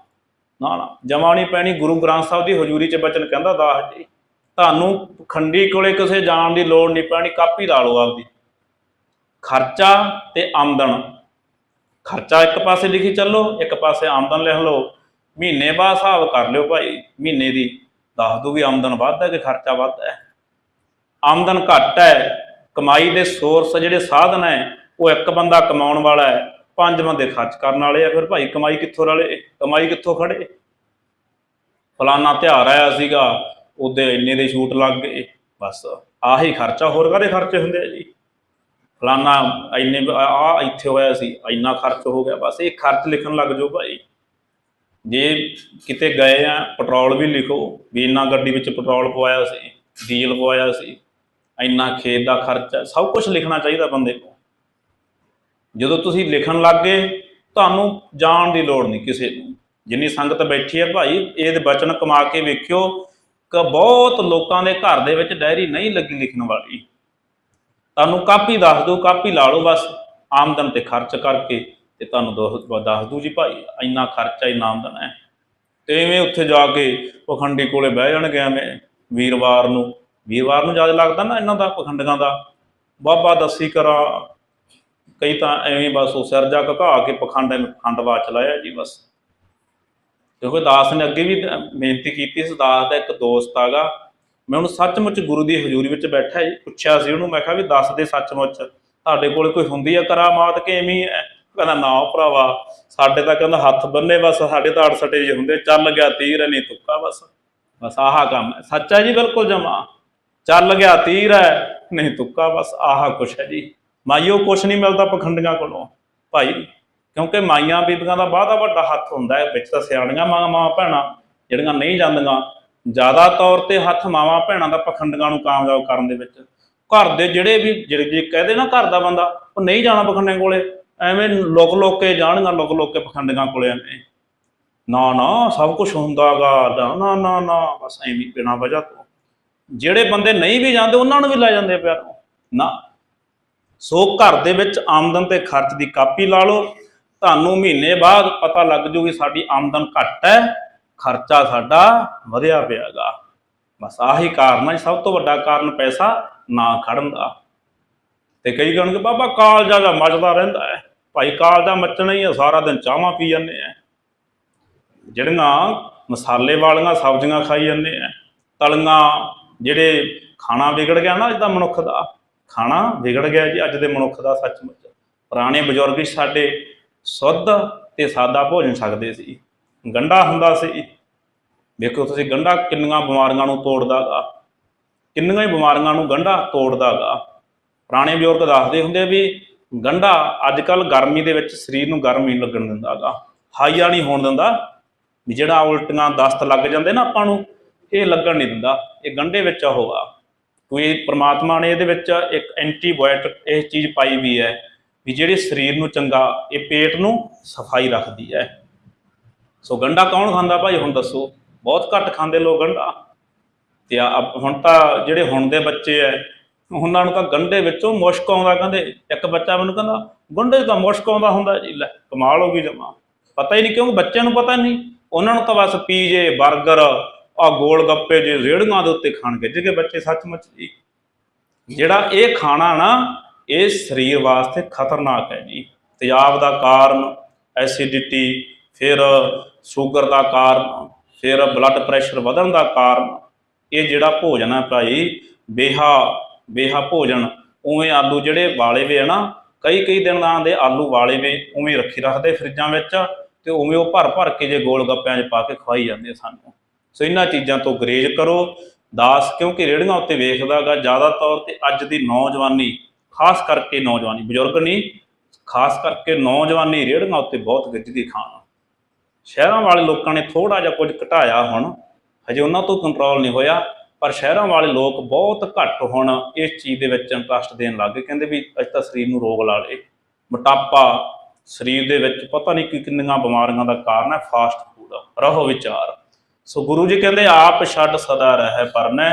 ਨਾ ਨਾ, ਜਮਾ ਪੈਣੀ, ਗੁਰੂ ਗ੍ਰੰਥ ਸਾਹਿਬ ਦੀ ਹਜ਼ੂਰੀ 'ਚ ਬਚਨ ਕਹਿੰਦਾ ਦਾਸ ਜੀ, ਤੁਹਾਨੂੰ ਪਖੰਡੀ ਕੋਲੇ ਕਿਸੇ ਜਾਣ ਦੀ ਲੋੜ ਨਹੀਂ ਪੈਣੀ, ਕਾਪੀ ਲਾ ਲਓ ਆਪਦੀ। ਖਰਚਾ ਤੇ ਆਮਦਨ। ਖਰਚਾ ਇੱਕ ਪਾਸੇ ਲਿਖੀ ਚੱਲੋ, ਇੱਕ ਪਾਸੇ ਆਮਦਨ ਲਿਖ ਲਓ। ਮਹੀਨੇ ਬਾਅਦ ਹਿਸਾਬ ਕਰ ਲਿਓ ਭਾਈ, ਮਹੀਨੇ ਦੀ ਦੱਸ ਦੋ ਵੀ ਆਮਦਨ ਵੱਧ ਹੈ ਕਿ ਖਰਚਾ ਵੱਧ ਹੈ। ਆਮਦਨ ਘੱਟ ਹੈ, ਕਮਾਈ ਦੇ ਸੋਰਸ ਜਿਹੜੇ ਸਾਧਨ ਹੈ, ਉਹ ਇੱਕ ਬੰਦਾ ਕਮਾਉਣ ਵਾਲਾ ਹੈ, ਪੰਜ ਬੰਦੇ ਖਰਚ ਕਰਨ ਵਾਲੇ ਆ ਫਿਰ ਭਾਈ, ਕਮਾਈ ਕਿੱਥੋਂ ਰਲੇ? ਕਮਾਈ ਕਿੱਥੋਂ ਖੜੇ? ਫਲਾਨਾ ਤਿਉਹਾਰ ਆਇਆ ਸੀਗਾ, ਉਹਦੇ ਇੰਨੇ ਦੇ ਸ਼ੂਟ ਲੱਗ ਗਏ, ਬਸ ਆਹੀ ਖਰਚਾ ਹੋਰ ਕਾਹਦੇ ਖਰਚੇ ਹੁੰਦੇ ਆ ਜੀ? ਫਲਾਨਾ ਇੰਨੇ ਆ ਇੱਥੇ ਹੋਇਆ ਸੀ, ਇੰਨਾ ਖਰਚ ਹੋ ਗਿਆ, ਬਸ ਇਹ ਖਰਚ ਲਿਖਣ ਲੱਗ ਜਾਓ ਭਾਈ। ਜੇ ਕਿਤੇ ਗਏ ਆ, ਪੈਟਰੋਲ ਵੀ ਲਿਖੋ ਵੀ ਇੰਨਾ ਗੱਡੀ ਵਿੱਚ ਪੈਟਰੋਲ ਪਵਾਇਆ ਸੀ, ਡੀਜ਼ਲ ਪਵਾਇਆ ਸੀ, ਇੰਨਾ ਖੇਤ ਦਾ ਖਰਚਾ, ਸਭ ਕੁਝ ਲਿਖਣਾ ਚਾਹੀਦਾ ਬੰਦੇ ਨੂੰ ਜਦੋਂ ਤੁਸੀਂ ਲਿਖਣ ਲੱਗ ਗਏ, ਤੁਹਾਨੂੰ ਜਾਣ ਦੀ ਲੋੜ ਨਹੀਂ ਕਿਸੇ ਨੂੰ। ਜਿੰਨੀ ਸੰਗਤ ਬੈਠੀ ਹੈ ਭਾਈ, ਇਹਦੇ ਬਚਨ ਕਮਾ ਕੇ ਵੇਖਿਓ, ਕਿ ਬਹੁਤ ਲੋਕਾਂ ਦੇ ਘਰ ਦੇ ਵਿੱਚ ਡਾਇਰੀ ਨਹੀਂ ਲੱਗੀ ਲਿਖਣ ਵਾਲੀ। ਤੁਹਾਨੂੰ ਕਾਪੀ ਦੱਸ ਦਿਓ ਕਾਪੀ ਲਾ ਲਓ ਬਸ, ਆਮਦਨ ਤੇ ਖਰਚ ਕਰਕੇ। ਤੇ ਤੁਹਾਨੂੰ ਦੋ- ਦੱਸ ਦੂ ਜੀ ਭਾਈ, ਇੰਨਾ ਖਰਚਾ ਇਨਾਮ ਦੇਣਾ ਹੈ। ਤੇ ਐਵੇਂ ਉੱਥੇ ਜਾ ਕੇ ਪਖੰਡੀ ਕੋਲੇ ਬਹਿ ਜਾਣਗੇ ਐਵੇਂ ਵੀਰਵਾਰ ਨੂੰ। ਵੀਰਵਾਰ ਨੂੰ ਜਦ ਲੱਗਦਾ ਨਾ ਇਹਨਾਂ ਦਾ ਪਖੰਡੀਆਂ ਦਾ, ਬਾਬਾ ਦੱਸੀ ਕਰਾ, ਕਈ ਤਾਂ ਐਵੇਂ ਬਸ ਉਹ ਸਿਰ ਜਾ ਘਕਾ ਕੇ ਪਖੰਡ ਖੰਡਵਾ ਚਲਾਇਆ ਜੀ ਬਸ। ਕਿਉਂਕਿ ਦਾਸ ਨੇ ਅੱਗੇ ਵੀ ਦ- ਬੇਨਤੀ ਕੀਤੀ ਸੀ, ਦਾਸ ਦਾ ਇੱਕ ਦੋਸਤ ਆਗਾ। ਮੈਂ ਉਹਨੂੰ ਸੱਚਮੁੱਚ ਗੁਰੂ ਦੀ ਹਜ਼ੂਰੀ ਵਿੱਚ ਬੈਠਾ ਜੀ, ਪੁੱਛਿਆ ਸੀ ਉਹਨੂੰ, ਮੈਂ ਕਿਹਾ ਵੀ ਦੱਸ ਦੇ ਸੱਚਮੁੱਚ, ਤੁਹਾਡੇ ਕੋਲ ਕੋਈ ਹੁੰਦੀ ਆ ਕਰਾਮਾਤ ਕਿ ਐਵੇਂ ਹੀ ਹੈ? ਕਹਿੰਦਾ, ਨਾ ਭਰਾਵਾ, ਸਾਡੇ ਤਾਂ ਕਹਿੰਦਾ ਹੱਥ ਬੰਨੇ ਬਸ, ਸਾਡੇ ਤਾਂ 68 ਜਿਹੇ ਹੁੰਦੇ, ਚੱਲ ਗਿਆ ਤੀਰ ਨਹੀਂ ਤੁੱਕਾ ਬਸ। ਬਸ ਆਹ ਕੰਮ ਹੈ। ਸੱਚਾ ਜੀ, ਬਿਲਕੁਲ ਜਮਾ। ਚੱਲ ਗਿਆ ਤੀਰ ਹੈ, ਨਹੀਂ ਤੁੱਕਾ ਬਸ, ਆਹ ਕੁਛ ਹੈ ਜੀ। ਮਾਈਓ ਕੁਛ ਨਹੀਂ ਮਿਲਦਾ ਪਖੰਡੀਆਂ ਕੋਲੋਂ। ਭਾਈ, ਕਿਉਂਕਿ ਮਾਈਆਂ ਬੀਬੀਆਂ ਦਾ ਬਾਹਲਾ ਵੱਡਾ ਹੱਥ ਹੁੰਦਾ ਹੈ, ਵਿੱਚ ਤਾਂ ਸਿਆਣੀਆਂ ਮਾਂ ਮਾਂ, ਭੈਣਾਂ ਜਿਹੜੀਆਂ ਨਹੀਂ ਜਾਂਦੀਆਂ। ਜ਼ਿਆਦਾ ਤੌਰ ਤੇ ਹੱਥ ਮਾਵਾਂ, ਭੈਣਾਂ ਦਾ ਪਖੰਡੀਆਂ ਨੂੰ ਕਾਮਯਾਬ ਕਰਨ ਦੇ ਵਿੱਚ। ਘਰ ਦੇ ਜਿਹੜੇ ਵੀ, ਜਿਹੜੇ ਜੇ ਕਹਦੇ ਨਾ ਘਰ ਦਾ ਬੰਦਾ, ਉਹ ਨਹੀਂ ਜਾਣਾ ਪਖੰਡਿਆਂ ਕੋਲੇ। ਐਵੇਂ ਲੋਕ ਲੁਕ ਕੇ ਜਾਣਗਾ ਲੁਕ ਲੁਕ ਕੇ ਪਖੰਡੀਆਂ ਕੋਲੇ ਐਵੇਂ। ਨਾ ਨਾ, ਸਭ ਕੁਝ ਹੁੰਦਾਗਾ, ਨਾ ਨਾ ਨਾ ਨਾ, ਬਸ ਐਵੇਂ ਬਿਨਾ ਵਜ੍ਹਾ ਤੋਂ। ਜਿਹੜੇ ਬੰਦੇ ਨਹੀਂ ਵੀ ਜਾਂਦੇ, ਉਹਨਾਂ ਨੂੰ ਵੀ ਲੈ ਜਾਂਦੇ ਆ ਪਿਆਰੋ। ਨਾ। ਸੋ ਘਰ ਦੇ ਵਿੱਚ ਆਮਦਨ ਤੇ ਖਰਚ ਦੀ ਕਾਪੀ ਲਾ ਲਓ। ਤੁਹਾਨੂੰ ਮਹੀਨੇ ਬਾਅਦ ਪਤਾ ਲੱਗ ਜੂਗੀ ਸਾਡੀ ਆਮਦਨ ਘੱਟ ਹੈ, ਖਰਚਾ ਸਾਡਾ ਵਧਿਆ ਪਿਆਗਾ। ਬਸ ਆਹੀ ਕਾਰਨ ਹੈ, ਸਭ ਤੋਂ ਵੱਡਾ ਕਾਰਨ ਪੈਸਾ ਨਾ ਖੜਨ ਦਾ। ਤੇ ਕਈ ਕਹਿਣਗੇ, ਬਾਬਾ ਕਾਲਜਾ ਦਾ ਮੱਚਦਾ ਰਹਿੰਦਾ ਹੈ। ਭਾਈ ਕਾਲ ਦਾ ਮੱਚਣਾ ਹੀ ਹੈ ਸਾਰਾ ਦਿਨ ਚਾਹਾਂ ਪੀ ਜਾਂਦੇ ਆ। ਜਿਹੜੀਆਂ ਮਸਾਲੇ ਵਾਲੀਆਂ ਸਬਜ਼ੀਆਂ ਖਾਈ ਜਾਂਦੇ ਆ, ਤਲੀਆਂ ਜਿਹੜੇ ਖਾਣਾ ਵਿਗੜ ਗਿਆ ਨਾ ਅੱਜ ਦਾ ਮਨੁੱਖ ਦਾ, ਖਾਣਾ ਵਿਗੜ ਗਿਆ ਜੀ ਅੱਜ ਦੇ ਮਨੁੱਖ ਦਾ ਸੱਚਮੁੱਚ। ਪੁਰਾਣੇ ਬਜ਼ੁਰਗ ਹੀ ਸਾਡੇ ਸ਼ੁੱਧ ਤੇ ਸਾਦਾ ਭੋਜਨ ਸਕਦੇ ਸੀ। ਗੰਡਾ ਹੁੰਦਾ ਸੀ। ਵੇਖੋ ਤੁਸੀਂ ਗੰਡਾ ਕਿੰਨੀਆਂ ਬਿਮਾਰੀਆਂ ਨੂੰ ਤੋੜਦਾਗਾ। ਕਿੰਨੀਆਂ ਹੀ ਬਿਮਾਰੀਆਂ ਨੂੰ ਗੰਡਾ ਤੋੜਦਾਗਾ। ਪੁਰਾਣੇ ਬਜ਼ੁਰਗ ਦੱਸਦੇ ਹੁੰਦੇ ਵੀ ਗੰਢਾ ਅੱਜ ਕੱਲ ਗਰਮੀ ਦੇ ਵਿੱਚ ਸਰੀਰ ਨੂੰ ਗਰਮੀ ਨਹੀਂ ਲੱਗਣ ਦਿੰਦਾਗਾ ਹਾਈਆ ਨਹੀਂ ਹੋਣ ਦਿੰਦਾ। ਵੀ ਜਿਹੜਾ ਉਲਟੀਆਂ ਦਸਤ ਲੱਗ ਜਾਂਦੇ ਨਾ ਆਪਾਂ ਨੂੰ, ਇਹ ਲੱਗਣ ਨਹੀਂ ਦਿੰਦਾ। ਇਹ ਗੰਢੇ ਵਿੱਚ ਉਹ ਆ। ਕੋਈ ਪ੍ਰਮਾਤਮਾ ਨੇ ਇਹਦੇ ਵਿੱਚ ਇੱਕ ਐਂਟੀਬਾਇਓਟਿਕ ਇਹ ਚੀਜ਼ ਪਾਈ ਵੀ ਹੈ ਵੀ ਜਿਹੜੇ ਸਰੀਰ ਨੂੰ ਚੰਗਾ, ਇਹ ਪੇਟ ਨੂੰ ਸਫ਼ਾਈ ਰੱਖਦੀ ਹੈ। ਸੋ ਗੰਡਾ ਕੌਣ ਖਾਂਦਾ ਭਾਈ? ਹੁਣ ਦੱਸੋ। ਬਹੁਤ ਘੱਟ ਖਾਂਦੇ ਲੋਕ ਗੰਡਾ ਤੇ ਹੁਣ ਤਾਂ ਜਿਹੜੇ ਹੁਣ ਦੇ ਬੱਚੇ ਐ ਉਹਨਾਂ ਨੂੰ ਤਾਂ ਗੰਡੇ ਵਿੱਚੋਂ ਮੁਸ਼ਕ ਆਉਂਦਾ, ਕਹਿੰਦੇ ਇੱਕ ਬੱਚਾ ਮੈਨੂੰ ਕਹਿੰਦਾ, ਗੰਡੇ ਤਾਂ ਮੁਸ਼ਕ ਆਉਂਦਾ ਹੁੰਦਾ ਜੀ, ਲੈ ਕਮਾਲ ਹੋ ਗਈ ਜਮਾ। ਪਤਾ ਹੀ ਨਹੀਂ ਕਿਉਂਕਿ ਬੱਚਿਆਂ ਨੂੰ ਪਤਾ ਨਹੀਂ। ਉਹਨਾਂ ਨੂੰ ਤਾਂ ਬਸ ਪੀਜੇ 버ਗਰ ਆ ਗੋਲ ਗੱਪੇ ਜੇ ਰੇੜੀਆਂ ਦੇ ਉੱਤੇ ਖਾਣ ਜਿਹੜੇ ਬੱਚੇ ਸੱਚਮੁੱਚ ਜੀ। ਜਿਹੜਾ ਇਹ ਖਾਣਾ ਨਾ, ਇਹ ਸਰੀਰ ਵਾਸਤੇ ਖਤਰਨਾਕ ਹੈ ਜੀ। ਤੇਜ਼ਾਬ ਦਾ ਕਾਰਨ, ਐਸਿਡਿਟੀ, ਫਿਰ ਸ਼ੂਗਰ ਦਾ ਕਾਰਨ, ਫਿਰ ਬਲੱਡ ਪ੍ਰੈਸ਼ਰ ਵਧਣ ਦਾ ਕਾਰਨ, ਇਹ ਜਿਹੜਾ ਭੋਜਨ ਹੈ ਭਾਈ, ਬੇਹਾ ਬੇਹਾ ਭੋਜਨ, ਉਵੇਂ ਆਲੂ ਜਿਹੜੇ ਵਾਲੇ ਵੇ ਆ ਨਾ, ਕਈ ਕਈ ਦਿਨਾਂ ਦੇ ਆਲੂ ਵਾਲੇ ਵੇ ਉਵੇਂ ਰੱਖੀ ਰੱਖਦੇ ਫਰਿੱਜਾਂ ਵਿੱਚ ਤੇ ਉਵੇਂ ਉਹ ਭਰ ਭਰ ਕੇ ਜੇ ਗੋਲ ਗੱਪਿਆਂ 'ਚ ਪਾ ਕੇ ਖਵਾਈ ਜਾਂਦੇ ਸਾਨੂੰ। ਸੋ ਇਹਨਾਂ ਚੀਜ਼ਾਂ ਤੋਂ ਗਰੇਜ ਕਰੋ। ਦਾਸ, ਕਿਉਂਕਿ ਰੇੜੀਆਂ ਉੱਤੇ ਵੇਖਦਾਗਾ ਜ਼ਿਆਦਾ ਤੌਰ ਤੇ ਅੱਜ ਦੀ ਨੌਜਵਾਨੀ, ਖਾਸ ਕਰਕੇ ਨੌਜਵਾਨੀ, ਬਜ਼ੁਰਗ ਨਹੀਂ ਖਾਸ ਕਰਕੇ ਨੌਜਵਾਨੀ ਰੇੜੀਆਂ ਉੱਤੇ ਬਹੁਤ ਗੱਜਦੀ ਖਾਣ। ਸ਼ਹਿਰਾਂ ਵਾਲੇ ਲੋਕਾਂ ਨੇ ਥੋੜਾ ਜਿਹਾ ਕੁਝ ਘਟਾਇਆ ਹੁਣ, ਹਜੇ ਉਹਨਾਂ ਤੋਂ ਕੰਟਰੋਲ ਨਹੀਂ ਹੋਇਆ। ਪਰ ਸ਼ਹਿਰਾਂ ਵਾਲੇ ਲੋਕ ਬਹੁਤ ਘੱਟ ਹੁਣ ਇਸ ਚੀਜ਼ ਦੇ ਵਿੱਚ ਇੰਟਰਸਟ ਦੇਣ ਲੱਗ ਗਏ। ਕਹਿੰਦੇ ਵੀ ਅੱਜ ਤਾਂ ਸਰੀਰ ਨੂੰ ਰੋਗ ਲਾ ਲੇ ਮੋਟਾਪਾ ਸਰੀਰ ਦੇ ਵਿੱਚ ਪਤਾ ਨਹੀਂ ਕਿ ਕਿੰਨੀਆਂ ਬਿਮਾਰੀਆਂ ਦਾ ਕਾਰਨ ਹੈ ਫਾਸਟ ਫੂਡ ਰਹੋ ਵਿਚਾਰ। ਸੋ ਗੁਰੂ ਜੀ ਕਹਿੰਦੇ, ਆਪ ਛੱਡ ਸਦਾ ਰਹਿ ਪਰਨੈ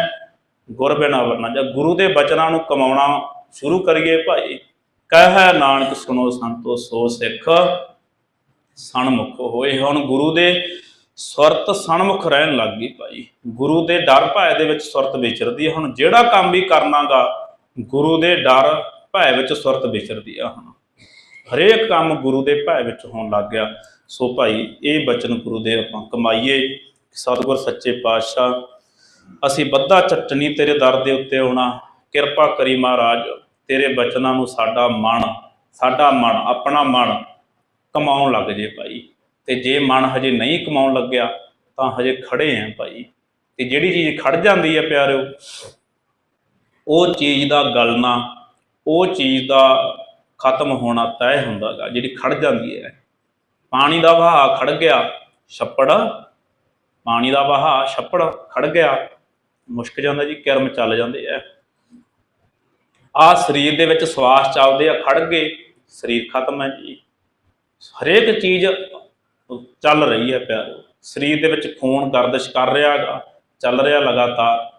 ਗੁਰ ਬਿਨਾ ਵਰਨਾ। ਜਾਂ ਗੁਰੂ ਦੇ ਬਚਨਾਂ ਨੂੰ ਕਮਾਉਣਾ ਸ਼ੁਰੂ ਕਰੀਏ ਭਾਈ। ਕਹਿ ਨਾਨਕ ਸੁਣੋ ਸੰਤੋ ਸੋ ਸਿੱਖ ਸਣਮੁਖ ਹੋਏ। ਹੁਣ ਗੁਰੂ ਦੇ ਸੁਰਤ ਸਣਮੁਖ ਰਹਿਣ ਲੱਗ ਗਈ ਭਾਈ। ਗੁਰੂ ਦੇ ਡਰ ਭੈ ਦੇ ਵਿੱਚ ਸੁਰਤ ਵਿਚਰਦੀ ਹੈ ਹੁਣ, ਜਿਹੜਾ ਕੰਮ ਵੀ ਕਰਨਾਗਾ, ਗੁਰੂ ਦੇ ਡਰ ਭੈ ਵਿੱਚ ਸੁਰਤ ਵਿਚਰਦੀ ਆ ਹੁਣ। ਹਰੇਕ ਕੰਮ ਗੁਰੂ ਦੇ ਭੈ ਵਿੱਚ ਹੋਣ ਲੱਗ ਗਿਆ। ਸੋ ਭਾਈ, ਇਹ ਬਚਨ ਗੁਰੂ ਦੇ ਆਪਾਂ ਕਮਾਈਏ। ਸਤਿਗੁਰ ਸੱਚੇ ਪਾਤਸ਼ਾਹ, ਅਸੀਂ ਬੱਧਾ ਚਟਣੀ ਤੇਰੇ ਦਰ ਦੇ ਉੱਤੇ ਆਉਣਾ। ਕਿਰਪਾ ਕਰੀ ਮਹਾਰਾਜ, ਤੇਰੇ ਬਚਨਾਂ ਨੂੰ ਸਾਡਾ ਮਨ ਸਾਡਾ ਮਨ, ਆਪਣਾ ਮਨ ਕਮਾਉਣ ਲੱਗ ਜੇ ਭਾਈ। ਤੇ ਜੇ ਮਨ ਹਜੇ ਨਹੀਂ ਕਮਾਉਣ ਲੱਗਿਆ, ਤਾਂ ਹਜੇ ਖੜੇ ਆਂ ਭਾਈ। ਤੇ ਜਿਹੜੀ ਚੀਜ਼ ਖੜ ਜਾਂਦੀ ਹੈ ਪਿਆਰਿਓ, ਉਹ ਚੀਜ਼ ਦਾ ਗਲਣਾ, ਉਹ ਚੀਜ਼ ਦਾ ਖਤਮ ਹੋਣਾ ਤੈਅ ਹੁੰਦਾਗਾ, ਜਿਹੜੀ ਖੜ ਜਾਂਦੀ ਹੈ। ਪਾਣੀ ਦਾ ਵਹਾਅ ਖੜ ਗਿਆ, ਛੱਪੜ। ਪਾਣੀ ਦਾ ਵਹਾਅ ਛੱਪੜ ਖੜ ਗਿਆ, ਮੁਸ਼ਕ ਜਾਂਦਾ ਜੀ, ਕਿਰਮ ਚੱਲ ਜਾਂਦੇ ਆ। ਆ ਸਰੀਰ ਦੇ ਵਿੱਚ ਸਵਾਸ ਚੱਲਦੇ ਆ, ਖੜ ਗਏ, ਸਰੀਰ ਖਤਮ ਹੈ ਜੀ। ਹਰੇਕ ਚੀਜ਼ ਚੱਲ ਰਹੀ ਹੈ ਪਿਆਰੋ ਸਰੀਰ ਦੇ ਵਿੱਚ ਖੂਨ ਗਰਦਿਸ਼ ਕਰ ਰਿਹਾ ਚੱਲ ਰਿਹਾ ਲਗਾਤਾਰ।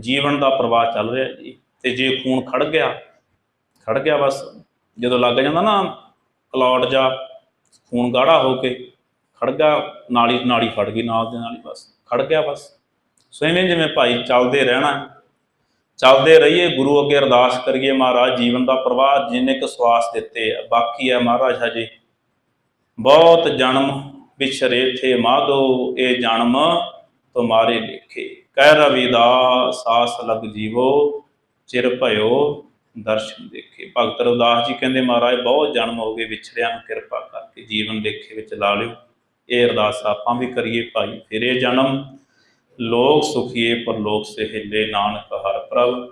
ਜੀਵਨ ਦਾ ਪ੍ਰਵਾਹ ਚੱਲ ਰਿਹਾ ਜੀ। ਤੇ ਜੇ ਖੂਨ ਖੜ ਗਿਆ ਖੜ ਗਿਆ ਬਸ। ਜਦੋਂ ਲੱਗ ਜਾਂਦਾ ਨਾ ਕਲੌਟ ਜਾ ਖੂਨ ਗਾੜਾ ਹੋ ਕੇ ਖੜ ਗਿਆ, ਨਾਲੀ ਨਾਲੀ ਫੜ ਗਈ, ਨਾਲ ਦੇ ਨਾਲ ਹੀ ਬਸ। ਖੜ ਗਿਆ ਬਸ। ਸੋ ਇਵੇਂ ਜਿਵੇਂ ਭਾਈ ਚੱਲਦੇ ਰਹਿਣਾ ਚੱਲਦੇ ਰਹੀਏ, ਗੁਰੂ ਅੱਗੇ ਅਰਦਾਸ ਕਰੀਏ ਮਹਾਰਾਜ, ਜੀਵਨ ਦਾ ਪ੍ਰਵਾਹ ਜਿੰਨੇ ਕੁ ਸਵਾਸ ਦਿੱਤੇ ਆ, ਬਾਕੀ ਹੈ ਮਹਾਰਾਜ ਹਜੇ ਬਹੁਤ ਜਨਮ ਵਿਛਰੇ ਥੇ ਮਾਧੋ, ਇਹ ਜਨਮ ਤੁਮਾਰੇ ਲੇਖੇ ਕਹਿ ਰਵਿਦਾਸ, ਸਾਸ ਲਗ ਜੀਵੋ, ਚਿਰ ਭਇਓ ਦਰਸ਼ਨ ਦੇਖੇ। ਭਗਤ ਰਵਿਦਾਸ ਜੀ ਕਹਿੰਦੇ, ਮਹਾਰਾਜ, ਬਹੁਤ ਜਨਮ ਹੋ ਗਏ ਵਿਛੜਿਆਂ ਨੂੰ ਕਿਰਪਾ ਕਰਕੇ, ਜੀਵਨ ਦੇਖੇ ਵਿੱਚ ਲਾ ਲਿਓ। ਇਹ ਅਰਦਾਸ ਆਪਾਂ ਵੀ ਕਰੀਏ ਭਾਈ, ਫਿਰ ਜਨਮ ਲੋਕ ਸੁਖੀਏ ਪਰ ਲੋਕ ਸੇ ਨਾਨਕ ਹਰ ਪ੍ਰਭ।